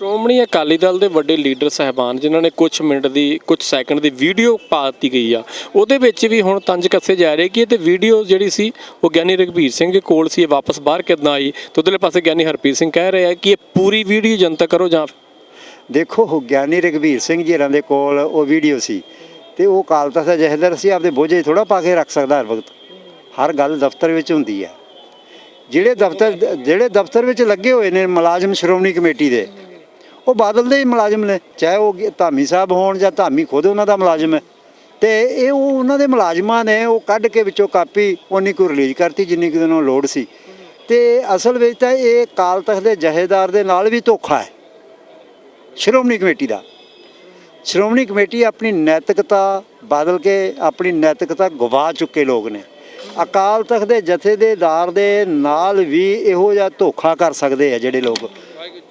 ਸ਼੍ਰੋਮਣੀ ਅਕਾਲੀ ਦਲ ਦੇ ਵੱਡੇ ਲੀਡਰ ਸਹਿਬਾਨ, ਜਿਨ੍ਹਾਂ ਨੇ ਕੁਝ ਮਿੰਟ ਦੀ ਕੁਝ ਸੈਕਿੰਡ ਦੀ ਵੀਡੀਓ ਪਾ ਦਿੱਤੀ ਗਈ ਆ, ਉਹਦੇ ਵਿੱਚ ਵੀ ਹੁਣ ਤੰਜ ਕੱਸੇ ਜਾ ਰਹੇ ਕਿ ਇਹ ਤੇ ਵੀਡੀਓ ਜਿਹੜੀ ਸੀ, ਉਹ ਗਿਆਨੀ ਰਘਬੀਰ ਸਿੰਘ ਦੇ ਕੋਲ ਸੀ, ਇਹ ਵਾਪਸ ਬਾਹਰ ਕਿੱਦਾਂ ਆਈ? ਤੇ ਉਧਰਲੇ ਪਾਸੇ ਗਿਆਨੀ ਹਰਪ੍ਰੀਤ ਸਿੰਘ ਕਹਿ ਰਹੇ ਆ ਕਿ ਇਹ ਪੂਰੀ ਵੀਡੀਓ ਜਨਤਕ ਕਰੋ ਜਾਂ ਦੇਖੋ ਗਿਆਨੀ ਰਘਬੀਰ ਸਿੰਘ ਜੀ ਹਰਾਂ ਦੇ ਕੋਲ ਉਹ ਵੀਡੀਓ ਸੀ, ਤੇ ਉਹ ਕਾਲ ਤਖਤ ਦਾ ਜਹਦਰ ਸੀ, ਆਪਦੇ ਬੋਝੇ ਥੋੜਾ ਪਾ ਕੇ ਰੱਖ ਸਕਦਾ ਹਰ ਵਕਤ। ਹਰ ਗੱਲ ਦਫ਼ਤਰ ਵਿੱਚ ਹੁੰਦੀ ਹੈ ਜਿਹੜੇ ਦਫ਼ਤਰ ਜਿਹੜੇ ਦਫ਼ਤਰ ਵਿੱਚ ਲੱਗੇ ਹੋਏ ਨੇ ਮੁਲਾਜ਼ਮ ਸ਼੍ਰੋਮਣੀ ਕਮੇਟੀ ਦੇ ਉਹ ਬਾਦਲ ਦੇ ਹੀ ਮੁਲਾਜ਼ਮ ਨੇ, ਚਾਹੇ ਉਹ ਧਾਮੀ ਸਾਹਿਬ ਹੋਣ ਜਾਂ ਧਾਮੀ ਖੁਦ ਉਹਨਾਂ ਦਾ ਮੁਲਾਜ਼ਮ ਹੈ। ਤੇ ਇਹ ਉਹ ਉਹਨਾਂ ਦੇ ਮੁਲਾਜ਼ਮਾਂ ਨੇ, ਉਹ ਕੱਢ ਕੇ ਵਿੱਚੋਂ ਕਾਪੀ ਉਨੀ ਕੁ ਰਿਲੀਜ਼ ਕਰਤੀ ਜਿੰਨੀ ਕੁ ਨੂੰ ਲੋੜ ਸੀ। ਤੇ ਅਸਲ ਵਿੱਚ ਤਾਂ ਇਹ ਕਾਲ ਤਖਤ ਦੇ ਜਹੇਦਾਰ ਦੇ ਨਾਲ ਵੀ ਧੋਖਾ ਹੈ। ਸ਼੍ਰੋਮਣੀ ਕਮੇਟੀ ਦਾ। ਸ਼੍ਰੋਮਣੀ ਕਮੇਟੀ ਆਪਣੀ ਨੈਤਿਕਤਾ ਬਦਲ ਕੇ ਆਪਣੀ ਨੈਤਿਕਤਾ ਗਵਾ ਚੁੱਕੇ ਲੋਕ ਨੇ। ਅਕਾਲ ਤਖਤ ਦੇ ਜਥੇਦਾਰ ਦੇ ਨਾਲ ਵੀ ਇਹੋ ਜਿਹਾ ਧੋਖਾ ਕਰ ਸਕਦੇ ਆ ਜਿਹੜੇ ਲੋਕ।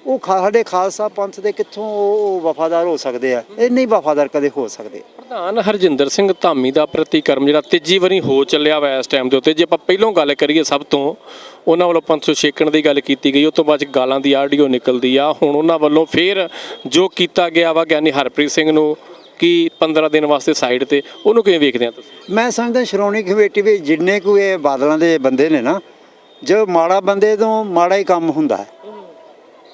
ਉਹ ਸਾਡੇ ਖਾਲਸਾ ਪੰਥ ਦੇ ਕਿੱਥੋਂ ਉਹ ਵਫਾਦਾਰ ਹੋ ਸਕਦੇ ਆ। ਇਹ ਨਹੀਂ ਵਫਾਦਾਰ ਕਦੇ ਹੋ ਸਕਦੇ। ਪ੍ਰਧਾਨ ਹਰਜਿੰਦਰ ਸਿੰਘ ਧਾਮੀ ਦਾ ਪ੍ਰਤੀਕਰਮ ਜਿਹੜਾ ਤੀਜੀ ਵਾਰੀ ਹੋ ਚੱਲਿਆ ਵਾ ਇਸ ਟਾਈਮ ਦੇ ਉੱਤੇ। ਜੇ ਆਪਾਂ ਪਹਿਲੋਂ ਗੱਲ ਕਰੀਏ ਸਭ ਤੋਂ ਉਹਨਾਂ ਵੱਲੋਂ 500 ਛੇਕਣ ਦੀ ਗੱਲ ਕੀਤੀ ਗਈ। ਉਸ ਤੋਂ ਬਾਅਦ ਗਾਲਾਂ ਦੀ ਆਡੀਓ ਨਿਕਲਦੀ ਆ। ਹੁਣ ਉਹਨਾਂ ਵੱਲੋਂ ਫੇਰ ਜੋ ਕੀਤਾ ਗਿਆ ਵਾ ਗਿਆਨੀ ਹਰਪ੍ਰੀਤ ਸਿੰਘ ਨੂੰ ਕਿ 15 ਦਿਨ ਵਾਸਤੇ ਸਾਈਡ ਤੇ। ਉਹਨੂੰ ਕਿਵੇਂ ਵੇਖਦੇ ਆ ਤੁਸੀਂ? ਮੈਂ ਸਮਝਦਾ ਸ਼੍ਰੋਮਣੀ ਕਮੇਟੀ ਵਿੱਚ ਜਿੰਨੇ ਕੁ ਇਹ ਬਾਦਲਾਂ ਦੇ ਬੰਦੇ ਨੇ ਨਾ ਜੋ ਮਾੜਾ ਬੰਦੇ ਤੋਂ ਮਾੜਾ ਹੀ ਕੰਮ ਹੁੰਦਾ ਹੈ।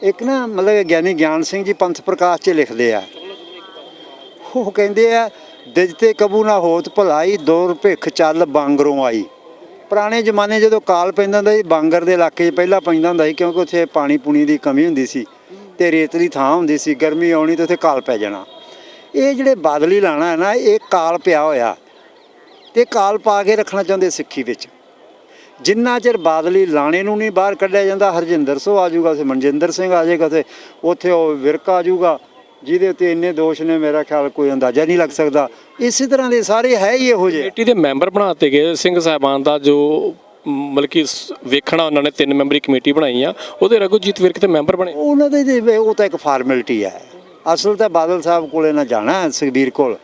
ਇੱਕ ਨਾ ਮਤਲਬ ਗਿਆਨੀ ਗਿਆਨ ਸਿੰਘ ਜੀ ਪੰਥ ਪ੍ਰਕਾਸ਼ 'ਚ ਲਿਖਦੇ ਆ। ਉਹ ਕਹਿੰਦੇ ਆ, ਦਿਜ ਤੇ ਕਬੂ ਨਾ ਹੋਤ ਭਲਾਈ, ਦੌਰ ਭਿੱਖ ਚੱਲ ਬਾਂਗਰੋਂ ਆਈ। ਪੁਰਾਣੇ ਜ਼ਮਾਨੇ ਜਦੋਂ ਕਾਲ ਪੈਂਦਾ ਹੁੰਦਾ ਸੀ, ਬਾਂਗਰ ਦੇ ਇਲਾਕੇ 'ਚ ਪਹਿਲਾਂ ਪੈਂਦਾ ਹੁੰਦਾ ਸੀ, ਕਿਉਂਕਿ ਉੱਥੇ ਪਾਣੀ ਪੂਣੀ ਦੀ ਕਮੀ ਹੁੰਦੀ ਸੀ ਤੇ ਰੇਤਲੀ ਥਾਂ ਹੁੰਦੀ ਸੀ, ਗਰਮੀ ਆਉਣੀ ਤੇ ਉੱਥੇ ਕਾਲ ਪੈ ਜਾਣਾ। ਇਹ ਜਿਹੜੇ ਬਾਦਲੀ ਲਾਣਾ ਹੈ ਨਾ, ਇਹ ਕਾਲ ਪਿਆ ਹੋਇਆ। ਤੇ ਕਾਲ ਪਾ ਕੇ ਰੱਖਣਾ ਚਾਹੁੰਦੇ ਸਿੱਖੀ ਵਿੱਚ। ਜਿੰਨਾ ਚਿਰ ਬਾਦਲੀ ਲਾਣੇ ਨੂੰ ਨਹੀਂ ਬਾਹਰ ਕੱਢਿਆ ਜਾਂਦਾ ਹਰਜਿੰਦਰ ਸੋ ਆ ਜਾਊਗਾ ਤੇ ਮਨਜਿੰਦਰ ਸਿੰਘ ਆ ਜਾਏਗਾ ਤੇ ਉੱਥੇ ਉਹ ਵਿਰਕਾ ਆ ਜਾਊਗਾ ਜਿਹਦੇ ਉੱਤੇ ਇੰਨੇ ਦੋਸ਼ ਨੇ ਮੇਰਾ ਖਿਆਲ ਕੋਈ ਅੰਦਾਜ਼ਾ ਨਹੀਂ ਲੱਗ ਸਕਦਾ। ਇਸੇ ਤਰ੍ਹਾਂ ਦੇ ਸਾਰੇ ਹੈ ਹੀ ਇਹੋ ਜਿਹੇ। ਕਮੇਟੀ ਦੇ ਮੈਂਬਰ ਬਣਾਤੇ ਗਏ ਸਿੰਘ ਸਾਹਿਬਾਨ ਦਾ ਜੋ ਮ, ਮਤਲਬ ਕਿ ਸ- ਵੇਖਣਾ ਉਹਨਾਂ ਨੇ ਤਿੰਨ ਮੈਂਬਰੀ ਕਮੇਟੀ ਬਣਾਈ ਆ ਉਹਦੇ ਰਘੁਜੀਤ ਵਿਰਕ ਤੇ ਮੈਂਬਰ ਬਣੇ। ਉਹਨਾਂ ਦੇ ਉਹ ਤਾਂ ਇੱਕ ਫਾਰਮੈਲਿਟੀ ਹੈ। ਅਸਲ ਤਾਂ ਬਾਦਲ ਸਾਹਿਬ ਕੋਲੇ ਨਾ ਜਾਣਾ ਸੁਖਬੀਰ ਕੋਲ।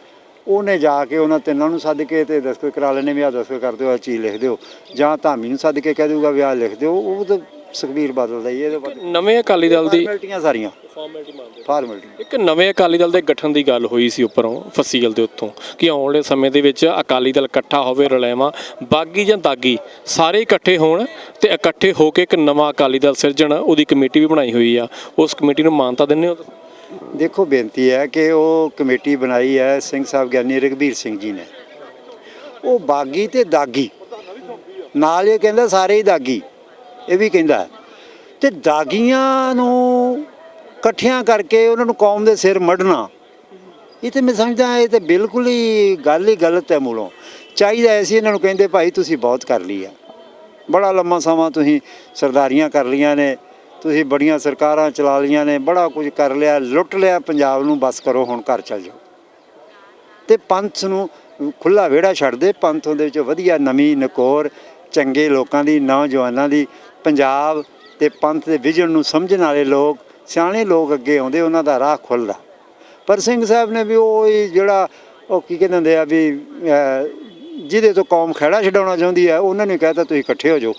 ਉਹਨੇ ਜਾ ਕੇ ਉਹਨਾਂ ਤਿੰਨਾਂ ਨੂੰ ਸੱਦ ਕੇ ਤੇ ਦਸਤਖਤ ਕਰਾ ਲੈਣੇ ਵੀ ਆ ਦਸਤਖਤ ਕਰ ਦਿਓ ਆ ਚੀਜ਼ ਲਿਖ ਦਿਓ। ਜਾਂ ਧਾਮੀ ਨੂੰ ਸੱਦ ਕੇ ਕਹਿ ਦਊਗਾ ਵੀ ਆ ਲਿਖ ਦਿਓ। ਉਹ ਤਾਂ ਸੁਖਬੀਰ ਬਾਦਲ ਦਾ ਹੀ ਇਹਦੇ ਬਾਰੇ। ਨਵੇਂ ਅਕਾਲੀ ਦਲ ਦੀ ਫਾਰਮੈਲਿਟੀਆਂ ਸਾਰੀਆਂ। ਫਾਰਮੈਲਿਟੀ ਇੱਕ ਨਵੇਂ ਅਕਾਲੀ ਦਲ ਦੇ ਗਠਨ ਦੀ ਗੱਲ ਹੋਈ ਸੀ ਉੱਪਰੋਂ ਫਸੀਲ ਦੇ ਉੱਤੋਂ ਕਿ ਆਉਣ ਵਾਲੇ ਸਮੇਂ ਦੇ ਵਿੱਚ ਅਕਾਲੀ ਦਲ ਇਕੱਠਾ ਹੋਵੇ ਰਲੇਵਾਂ ਬਾਗੀ ਜਾਂ ਦਾਗੀ ਸਾਰੇ ਇਕੱਠੇ ਹੋਣ ਤੇ ਇਕੱਠੇ ਹੋ ਕੇ ਇੱਕ ਨਵਾਂ ਅਕਾਲੀ ਦਲ ਸਿਰਜਣ ਉਹਦੀ ਕਮੇਟੀ ਵੀ ਬਣਾਈ ਹੋਈ ਆ। ਉਸ ਕਮੇਟੀ ਨੂੰ ਮਾਨਤਾ ਦਿੰਦੇ ਹੋ? ਦੇਖੋ, ਬੇਨਤੀ ਹੈ ਕਿ ਉਹ ਕਮੇਟੀ ਬਣਾਈ ਹੈ, ਸਿੰਘ ਸਾਹਿਬ ਗਿਆਨੀ ਰਘਬੀਰ ਸਿੰਘ ਜੀ ਨੇ। ਉਹ ਬਾਗੀ ਤੇ ਦਾਗੀ। ਨਾਲ ਇਹ ਕਹਿੰਦਾ ਸਾਰੇ ਹੀ ਦਾਗੀ। ਇਹ ਵੀ ਕਹਿੰਦਾ। ਹੈ। ਤੇ ਦਾਗੀਆਂ ਨੂੰ ਇਕੱਠਿਆਂ ਕਰਕੇ ਉਹਨਾਂ ਨੂੰ ਕੌਮ ਦੇ ਸਿਰ ਮੜਨਾ, ਇਹ ਤੇ ਮੈਂ ਸਮਝਦਾ ਇਹ ਤੇ ਬਿਲਕੁਲ ਹੀ ਗੱਲ ਹੀ ਗਲਤ ਹੈ ਮੂਲੋਂ। ਚਾਹੀਦਾ ਐ ਇਹਨਾਂ ਨੂੰ ਕਹਿੰਦੇ, ਭਾਈ, ਤੁਸੀਂ ਬਹੁਤ ਕਰ ਲਈ ਆ। ਬੜਾ ਲੰਮਾ ਸਮਾਂ ਤੁਸੀਂ ਸਰਦਾਰੀਆਂ ਕਰ ਲੀਆਂ ਨੇ। ਤੁਸੀਂ ਬੜੀਆਂ ਸਰਕਾਰਾਂ ਚਲਾ ਲੀਆਂ ਨੇ, ਬੜਾ ਕੁਝ ਕਰ ਲਿਆ, ਲੁੱਟ ਲਿਆ, ਪੰਜਾਬ ਨੂੰ ਬਸ ਕਰੋ, ਹੁਣ ਘਰ ਚੱਲ ਜਾਓ। ਤੇ ਪੰਥ ਨੂੰ ਖੁੱਲਾ ਵਿਹੜਾ ਛੱਡ ਦੇ, ਪੰਥ ਦੇ ਵਿੱਚ ਵਧੀਆ ਨਵੀਂ ਨਕੋਰ, ਚੰਗੇ ਲੋਕਾਂ ਦੀ, ਨੌਜਵਾਨਾਂ ਦੀ, ਪੰਜਾਬ ਤੇ ਪੰਥ ਦੇ ਵਿਜਨ ਨੂੰ ਸਮਝਣ ਵਾਲੇ ਲੋਕ, ਸਿਆਣੇ ਲੋਕ ਅੱਗੇ ਆਉਂਦੇ, ਉਹਨਾਂ ਦਾ ਰਾਹ ਖੁੱਲਦਾ ਪਰ ਸਿੰਘ ਸਾਹਿਬ ਨੇ ਵੀ ਉਹ ਹੀ ਜਿਹੜਾ, ਉਹ ਕੀ ਕਹਿੰਦੇ ਹੁੰਦੇ ਆ ਵੀ ਜਿਹਦੇ ਤੋਂ ਕੌਮ ਖੜਾ ਛਡਾਉਣਾ ਚਾਹੁੰਦੀ ਹੈ ਉਹਨਾਂ ਨੇ ਕਹਿਤਾ ਤੁਸੀਂ ਇਕੱਠੇ ਹੋ ਜਾਓ।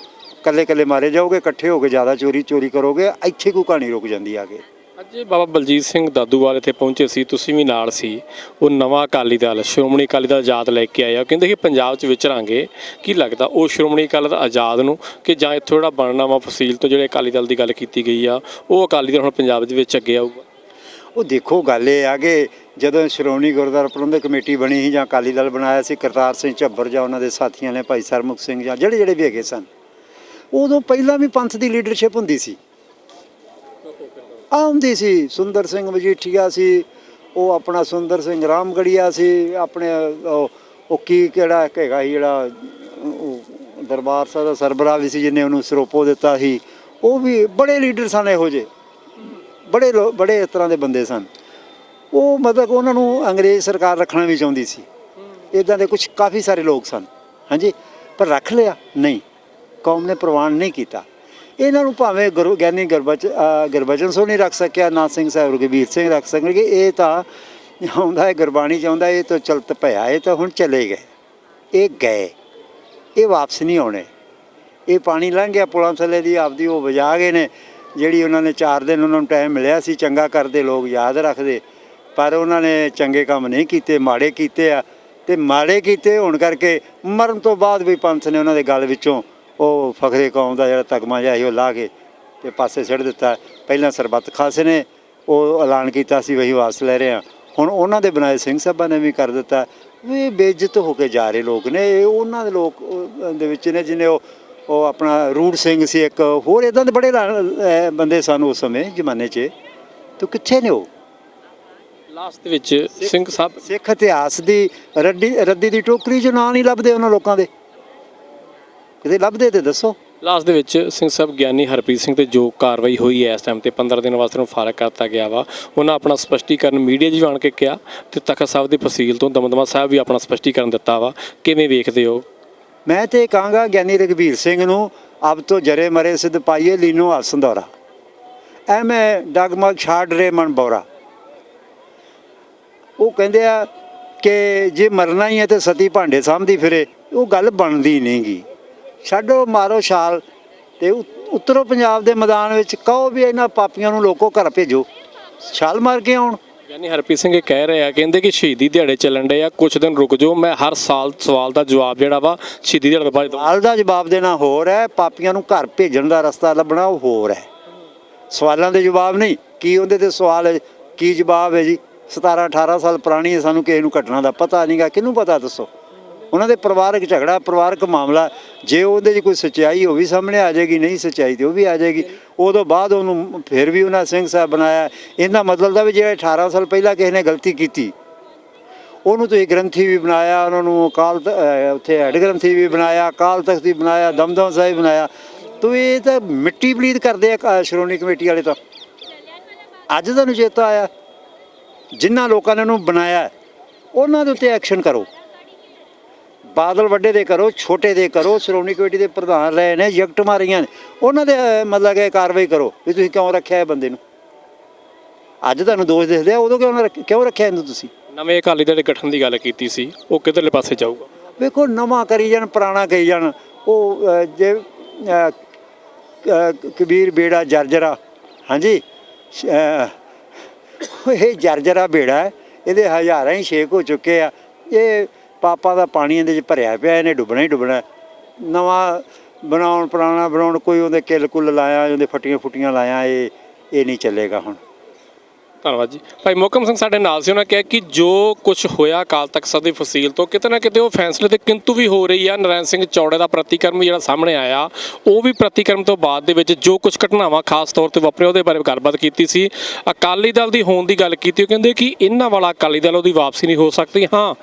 ਕੱਲੇ ਕੱਲੇ ਮਾਰੇ ਜਾਓਗੇ ਇਕੱਠੇ ਹੋ ਕੇ ਜ਼ਿਆਦਾ ਚੋਰੀ ਚੋਰੀ ਕਰੋਗੇ ਇੱਥੇ ਕੋਈ ਕਹਾਣੀ ਰੁਕ ਜਾਂਦੀ ਆ ਕੇ ਅੱਜ ਬਾਬਾ ਬਲਜੀਤ ਸਿੰਘ ਦਾਦੂਵਾਲ ਇੱਥੇ ਪਹੁੰਚੇ ਸੀ ਤੁਸੀਂ ਵੀ ਨਾਲ ਸੀ। ਉਹ ਨਵਾਂ ਅਕਾਲੀ ਦਲ ਸ਼੍ਰੋਮਣੀ ਅਕਾਲੀ ਦਲ ਆਜ਼ਾਦ ਲੈ ਕੇ ਆਇਆ। ਕਹਿੰਦੇ ਕਿ ਪੰਜਾਬ 'ਚ ਵਿਚਰਾਂਗੇ। ਕੀ ਲੱਗਦਾ ਉਹ ਸ਼੍ਰੋਮਣੀ ਅਕਾਲੀ ਦਲ ਆਜ਼ਾਦ ਨੂੰ ਕਿ ਜਾਂ ਇੱਥੋਂ ਜਿਹੜਾ ਬਣਨਾ ਵਾ ਫਸੀਲ ਤੋਂ ਜਿਹੜੇ ਅਕਾਲੀ ਦਲ ਦੀ ਗੱਲ ਕੀਤੀ ਗਈ ਆ ਉਹ ਅਕਾਲੀ ਦਲ ਹੁਣ ਪੰਜਾਬ ਦੇ ਵਿੱਚ ਅੱਗੇ ਆਊਗਾ? ਉਹ ਦੇਖੋ ਗੱਲ ਇਹ ਆ ਕਿ ਜਦੋਂ ਸ਼੍ਰੋਮਣੀ ਗੁਰਦੁਆਰਾ ਪ੍ਰਬੰਧਕ ਕਮੇਟੀ ਬਣੀ ਸੀ ਜਾਂ ਅਕਾਲੀ ਦਲ ਬਣਾਇਆ ਸੀ ਕਰਤਾਰ ਸਿੰਘ ਝੱਬਰ ਜਾਂ ਉਹਨਾਂ ਦੇ ਸਾਥੀਆਂ ਨੇ ਭਾਈ ਸਰਮੁਖ ਸਿੰਘ ਜਾਂ ਜਿਹੜੇ ਜਿਹੜੇ ਵੀ ਹੈਗੇ ਸਨ ਉਦੋਂ ਪਹਿਲਾਂ ਵੀ ਪੰਥ ਦੀ ਲੀਡਰਸ਼ਿਪ ਹੁੰਦੀ ਸੀ। ਆਉਂਦੀ ਸੀ। ਸੁੰਦਰ ਸਿੰਘ ਮਜੀਠੀਆ ਸੀ, ਉਹ ਆਪਣਾ ਸੁੰਦਰ ਸਿੰਘ ਰਾਮਗੜੀਆ ਸੀ, ਆਪਣੇ, ਉਹ ਉਹ ਕੀ ਕਿਹੜਾ ਇੱਕ ਹੈਗਾ ਸੀ ਜਿਹੜਾ, ਉਹ ਦਰਬਾਰ ਸਾਹਿਬ ਦਾ ਸਰਬਰਾਹ ਵੀ ਸੀ ਜਿਹਨੇ ਉਹਨੂੰ ਸਰੋਪੋ ਦਿੱਤਾ ਸੀ। ਉਹ ਵੀ ਬੜੇ ਲੀਡਰ ਸਨ ਇਹੋ ਜਿਹੇ। ਬੜੇ ਲੋ- ਬੜੇ ਇਸ ਤਰ੍ਹਾਂ ਦੇ ਬੰਦੇ ਸਨ। ਉਹ ਮਤਲਬ ਉਹਨਾਂ ਨੂੰ ਅੰਗਰੇਜ਼ ਸਰਕਾਰ ਰੱਖਣਾ ਵੀ ਚਾਹੁੰਦੀ ਸੀ। ਇਦਾਂ ਦੇ ਕੁਝ ਕਾਫੀ ਸਾਰੇ ਲੋਕ ਸਨ। ਹਾਂਜੀ? ਪਰ ਰੱਖ ਲਿਆ? ਨਹੀਂ। ਕੌਮ ਨੇ ਪ੍ਰਵਾਨ ਨਹੀਂ ਕੀਤਾ। ਇਹਨਾਂ ਨੂੰ ਭਾਵੇਂ ਗੁਰੂ ਗਿਆਨੀ ਗੁਰਬਚ ਅ, ਗੁਰਬਚਨ ਸਿੰਘ ਨਹੀਂ ਰੱਖ ਸਕਿਆ ਨਾ ਸਿੰਘ ਸਾਹਿਬ ਰਘਬੀਰ ਸਿੰਘ ਰੱਖ ਸਕਣਗੇ। ਇਹ ਤਾਂ ਆਉਂਦਾ ਹੈ ਗੁਰਬਾਣੀ ਚਾਹੁੰਦਾ ਇਹ ਤਾਂ ਚਲਤ ਭਇਆ ਇਹ ਤਾਂ ਹੁਣ ਚਲੇ ਗਏ। ਇਹ ਗਏ। ਇਹ ਵਾਪਸ ਨਹੀਂ ਆਉਣੇ। ਇਹ ਪਾਣੀ ਲੰਘ ਗਿਆ ਪੁਲਾਂ ਥੱਲੇ ਦੀ ਆਪਦੀ ਉਹ ਵਜਾ ਗਏ ਨੇ ਜਿਹੜੀ ਉਹਨਾਂ ਨੇ 4 ਦਿਨ ਉਹਨਾਂ ਨੂੰ ਟਾਈਮ ਮਿਲਿਆ ਸੀ ਚੰਗਾ ਕਰਦੇ ਲੋਕ ਯਾਦ ਰੱਖਦੇ ਪਰ ਉਹਨਾਂ ਨੇ ਚੰਗੇ ਕੰਮ ਨਹੀਂ ਕੀਤੇ ਮਾੜੇ ਕੀਤੇ ਆ। ਤੇ ਮਾੜੇ ਕੀਤੇ ਹੋਣ ਕਰਕੇ ਮਰਨ ਤੋਂ ਬਾਅਦ ਵੀ ਪੰਥ ਨੇ ਉਹਨਾਂ ਦੇ ਗਲ ਵਿੱਚੋਂ ਉਹ ਫਖਰੇ ਕੌਮ ਦਾ ਜਿਹੜਾ ਤਗਮਾ ਜਿਹਾ ਸੀ ਉਹ ਲਾ ਕੇ ਤੇ ਪਾਸੇ ਛੱਡ ਦਿੱਤਾ। ਪਹਿਲਾਂ ਸਰਬੱਤ ਖਾਲਸੇ ਨੇ ਉਹ ਐਲਾਨ ਕੀਤਾ ਸੀ ਵਹੀ ਵਾਪਸ ਲੈ ਰਹੇ ਆ ਹੁਣ ਉਹਨਾਂ ਦੇ ਬਣਾਏ ਸਿੰਘ ਸਾਹਿਬਾਂ ਨੇ ਵੀ ਕਰ ਦਿੱਤਾ। ਵੀ ਬੇਇੱਜ਼ਤ ਹੋ ਕੇ ਜਾ ਰਹੇ ਲੋਕ ਨੇ। ਇਹ ਉਹਨਾਂ ਦੇ ਲੋਕ ਦੇ ਵਿੱਚ ਨੇ ਜਿਹਨੇ ਉਹ ਉਹ ਆਪਣਾ ਰੂੜ ਸਿੰਘ ਸੀ ਇੱਕ। ਹੋਰ ਇਦਾਂ ਦੇ ਬੜੇ ਬੰਦੇ ਸਨ ਉਸ ਸਮੇਂ ਜ਼ਮਾਨੇ 'ਚ। ਤੋ ਕਿੱਥੇ ਨੇ ਉਹ? ਲਾਸਟ ਵਿੱਚ ਸਿੰਘ ਸਾਹਿਬ ਸਿੱਖ ਇਤਿਹਾਸ ਦੀ ਰੱਦੀ ਰੱਦੀ ਦੀ ਟੋਕਰੀ 'ਚ ਨਾਂ ਨਹੀਂ ਲੱਭਦੇ ਉਹਨਾਂ ਲੋਕਾਂ ਦੇ। ਕਿਤੇ ਲੱਭਦੇ ਤੇ ਦੱਸੋ। ਲਾਸਟ ਦੇ ਵਿੱਚ ਸਿੰਘ ਸਾਹਿਬ ਗਿਆਨੀ ਹਰਪ੍ਰੀਤ ਸਿੰਘ ਤੇ ਜੋ ਕਾਰਵਾਈ ਹੋਈ ਹੈ ਇਸ ਟਾਈਮ ਤੇ 15 ਦਿਨ ਵਾਸਤੇ ਨੂੰ ਫਾਰਗ ਕਰਤਾ ਗਿਆ ਵਾ। ਉਹਨਾਂ ਆਪਣਾ ਸਪਸ਼ਟੀਕਰਨ ਮੀਡੀਆ ਵੀ ਆਣ ਕੇ ਕਿਹਾ ਤੇ ਤਖਤ ਸਾਹਿਬ ਦੀ ਫਸੀਲ ਤੋਂ ਦਮਦਮਾ ਸਾਹਿਬ ਵੀ ਆਪਣਾ ਸਪਸ਼ਟੀਕਰਨ ਦਿੱਤਾ ਵਾ। ਕਿਵੇਂ ਵੇਖਦੇ ਹੋ? ਮੈਂ ਤੇ ਕਹਾਂਗਾ ਗਿਆਨੀ ਰਘਬੀਰ ਸਿੰਘ ਨੂੰ ਅਬ ਤੋਂ ਜਰੇ ਮਰੇ ਸਿਧ ਪਾਈਏ ਲੀਨੋ ਹਲ ਸੰਧੌਰਾ ਐਵੇਂ ਡਗਮਗ ਛਾੜ ਰੇ ਮਨ ਬੌਰਾ। ਉਹ ਕਹਿੰਦੇ ਆ ਕਿ ਜੇ ਮਰਨਾ ਹੀ ਹੈ ਤੇ ਸਤੀ ਭਾਂਡੇ ਸਾਂਭਦੀ ਫਿਰੇ ਉਹ ਗੱਲ ਬਣਦੀ ਨਹੀਂਗੀ ਛੱਡੋ ਮਾਰੋ ਛਾਲ ਤੇ ਉੱਤਰੋ ਪੰਜਾਬ ਦੇ ਮੈਦਾਨ ਵਿੱਚ ਕਹੋ ਵੀ ਇਹਨਾਂ ਪਾਪੀਆਂ ਨੂੰ ਲੋਕੋ ਘਰ ਭੇਜੋ। ਛਾਲ ਮਾਰ ਕੇ ਆਉਣ। ਗਿਆਨੀ ਹਰਪ੍ਰੀਤ ਸਿੰਘ ਇਹ ਕਹਿ ਰਹੇ ਆ ਕਹਿੰਦੇ ਕਿ ਸ਼ਹੀਦੀ ਦਿਹਾੜੇ ਚੱਲਣ ਡੇ ਆ ਕੁਝ ਦਿਨ ਰੁਕ ਜਾਓ ਮੈਂ ਹਰ ਸਾਲ ਸਵਾਲ ਦਾ ਜਵਾਬ ਜਿਹੜਾ ਵਾ ਸ਼ਹੀਦੀ ਦਿਹਾੜੇ ਬਾਅਦ ਦਾ ਜਵਾਬ ਦੇਣਾ ਹੋਰ ਹੈ ਪਾਪੀਆਂ ਨੂੰ ਘਰ ਭੇਜਣ ਦਾ ਰਸਤਾ ਲੱਭਣਾ ਉਹ ਹੋਰ ਹੈ। ਸਵਾਲਾਂ ਦੇ ਜਵਾਬ ਨਹੀਂ ਕੀ ਉਹਦੇ ਤੇ ਸਵਾਲ ਹੈ ਕੀ ਜਵਾਬ ਹੈ ਜੀ? 17 18 ਸਾਲ ਪੁਰਾਣੀ ਹੈ ਸਾਨੂੰ ਕਿਸੇ ਨੂੰ ਘਟਨਾ ਦਾ ਪਤਾ ਨਹੀਂਗਾ ਕਿਹਨੂੰ ਪਤਾ ਦੱਸੋ? ਉਹਨਾਂ ਦੇ ਪਰਿਵਾਰਕ ਝਗੜਾ, ਪਰਿਵਾਰਕ ਮਾਮਲਾ, ਜੇ ਉਹਦੇ 'ਚ ਕੋਈ ਸੱਚਾਈ ਉਹ ਵੀ ਸਾਹਮਣੇ ਆ ਜਾਏਗੀ, ਨਹੀਂ ਸੱਚਾਈ ਤੇ ਉਹ ਵੀ ਆ ਜਾਏਗੀ। ਉਦੋਂ ਬਾਅਦ ਉਹਨੂੰ ਫਿਰ ਵੀ ਉਹਨਾਂ ਸਿੰਘ ਸਾਹਿਬ ਬਣਾਇਆ। ਇਹਦਾ ਮਤਲਬ ਦਾ ਵੀ ਜਿਹੜੇ 18 ਸਾਲ ਪਹਿਲਾਂ ਕਿਸੇ ਨੇ ਗਲਤੀ ਕੀਤੀ, ਉਹਨੂੰ ਤੁਸੀਂ ਗ੍ਰੰਥੀ ਵੀ ਬਣਾਇਆ, ਉਹਨਾਂ ਨੂੰ ਅਕਾਲ ਤ- ਉੱਥੇ ਹੈਡ ਗ੍ਰੰਥੀ ਵੀ ਬਣਾਇਆ, ਅਕਾਲ ਤਖਤ ਵੀ ਬਣਾਇਆ, ਦਮਦਮ ਸਾਹਿਬ ਬਣਾਇਆ। ਤੋ ਇਹ ਤਾਂ ਮਿੱਟੀ ਪਲੀਤ ਕਰਦੇ ਆ ਕ- ਸ਼੍ਰੋਮਣੀ ਕਮੇਟੀ ਵਾਲੇ ਤਾਂ। ਅੱਜ ਤੁਹਾਨੂੰ ਚੇਤਾ ਆਇਆ ਜਿਨ੍ਹਾਂ ਲੋਕਾਂ ਨੇ ਉਹਨੂੰ ਬਣਾਇਆ, ਉਹਨਾਂ ਦੇ ਉੱਤੇ ਐਕਸ਼ਨ ਕਰੋ। ਬਾਦਲ ਵੱਡੇ ਦੇ ਕਰੋ ਛੋਟੇ ਦੇ ਕਰੋ ਸ਼੍ਰੋਮਣੀ ਕਮੇਟੀ ਦੇ ਪ੍ਰਧਾਨ ਰਹੇ ਨੇ ਜਗਟ ਮਾਰੀਆਂ ਨੇ। ਉਹਨਾਂ ਦੇ ਮਤਲਬ ਕਿ ਕਾਰਵਾਈ ਕਰੋ ਵੀ ਤੁਸੀਂ ਕਿਉਂ ਰੱਖਿਆ ਇਹ ਬੰਦੇ ਨੂੰ? ਅੱਜ ਤੁਹਾਨੂੰ ਦੋਸ਼ ਦਿਖਦੇ ਆ ਉਦੋਂ ਕਿਉਂ ਕਿਉਂ ਰੱਖਿਆ ਇਹਨੂੰ ਤੁਸੀਂ? ਨਵੇਂ ਅਕਾਲੀ ਦਲ ਦੇ ਗਠਨ ਦੀ ਗੱਲ ਕੀਤੀ ਸੀ ਉਹ ਕਿਧਰਲੇ ਪਾਸੇ ਜਾਊਗਾ? ਵੇਖੋ ਨਵਾਂ ਕਰੀ ਜਾਣ ਪੁਰਾਣਾ ਕਰੀ ਜਾਣ ਉਹ ਜੇ ਕਬੀਰ ਬੇੜਾ ਜਰਜਰਾ ਹਾਂਜੀ? ਇਹ ਜਰਜਰਾ ਬੇੜਾ ਇਹਦੇ ਹਜ਼ਾਰਾਂ ਹੀ ਛੇਕ ਹੋ ਚੁੱਕੇ ਆ। ਇਹ ਪਾਪਾਂ ਦਾ ਪਾਣੀ ਇਹਦੇ 'ਚ ਭਰਿਆ ਪਿਆ, ਇਹਨੇ ਡੁੱਬਣਾ ਹੀ ਡੁੱਬਣਾ। ਨਵਾਂ ਬਣਾਉਣ, ਪੁਰਾਣਾ ਬਣਾਉਣ, ਕੋਈ ਉਹਦੇ ਕਿੱਲ ਕੁੱਲ ਲਾਇਆ, ਉਹਦੇ ਫੱਟੀਆਂ ਫੁੱਟੀਆਂ ਲਾਇਆ, ਇਹ ਇਹ ਨਹੀਂ ਚੱਲੇਗਾ ਹੁਣ। ਧੰਨਵਾਦ ਜੀ। ਭਾਈ ਮੋਕਮ ਸਿੰਘ ਸਾਡੇ ਨਾਲ ਸੀ, ਉਹਨਾਂ ਕਿਹਾ ਕਿ ਜੋ ਕੁਝ ਹੋਇਆ ਅਕਾਲ ਤਖਤ ਸਾਹਿਬ ਦੀ ਫਸੀਲ ਤੋਂ, ਕਿਤੇ ਨਾ ਕਿਤੇ ਉਹ ਫੈਸਲੇ ਤੇ ਕਿੰਤੂ ਵੀ ਹੋ ਰਹੀ ਆ। ਨਰੈਣ ਸਿੰਘ ਚੌੜੇ ਦਾ ਪ੍ਰਤੀਕਰਮ ਜਿਹੜਾ ਸਾਹਮਣੇ ਆਇਆ, ਉਹ ਵੀ ਪ੍ਰਤੀਕਰਮ ਤੋਂ ਬਾਅਦ ਦੇ ਵਿੱਚ ਜੋ ਕੁਝ ਘਟਨਾਵਾਂ ਖਾਸ ਤੌਰ ਤੇ ਵਾਪਰੀਆਂ, ਉਹਦੇ ਬਾਰੇ ਗੱਲਬਾਤ ਕੀਤੀ ਸੀ। ਅਕਾਲੀ ਦਲ ਦੀ ਹੋਣ ਦੀ ਗੱਲ ਕੀਤੀ, ਉਹ ਕਹਿੰਦੇ ਕਿ ਇਹਨਾਂ ਵਾਲਾ ਅਕਾਲੀ ਦਲ ਉਹਦੀ ਵਾਪਸੀ ਨਹੀਂ ਹੋ ਸਕਦੀ। ਹਾਂ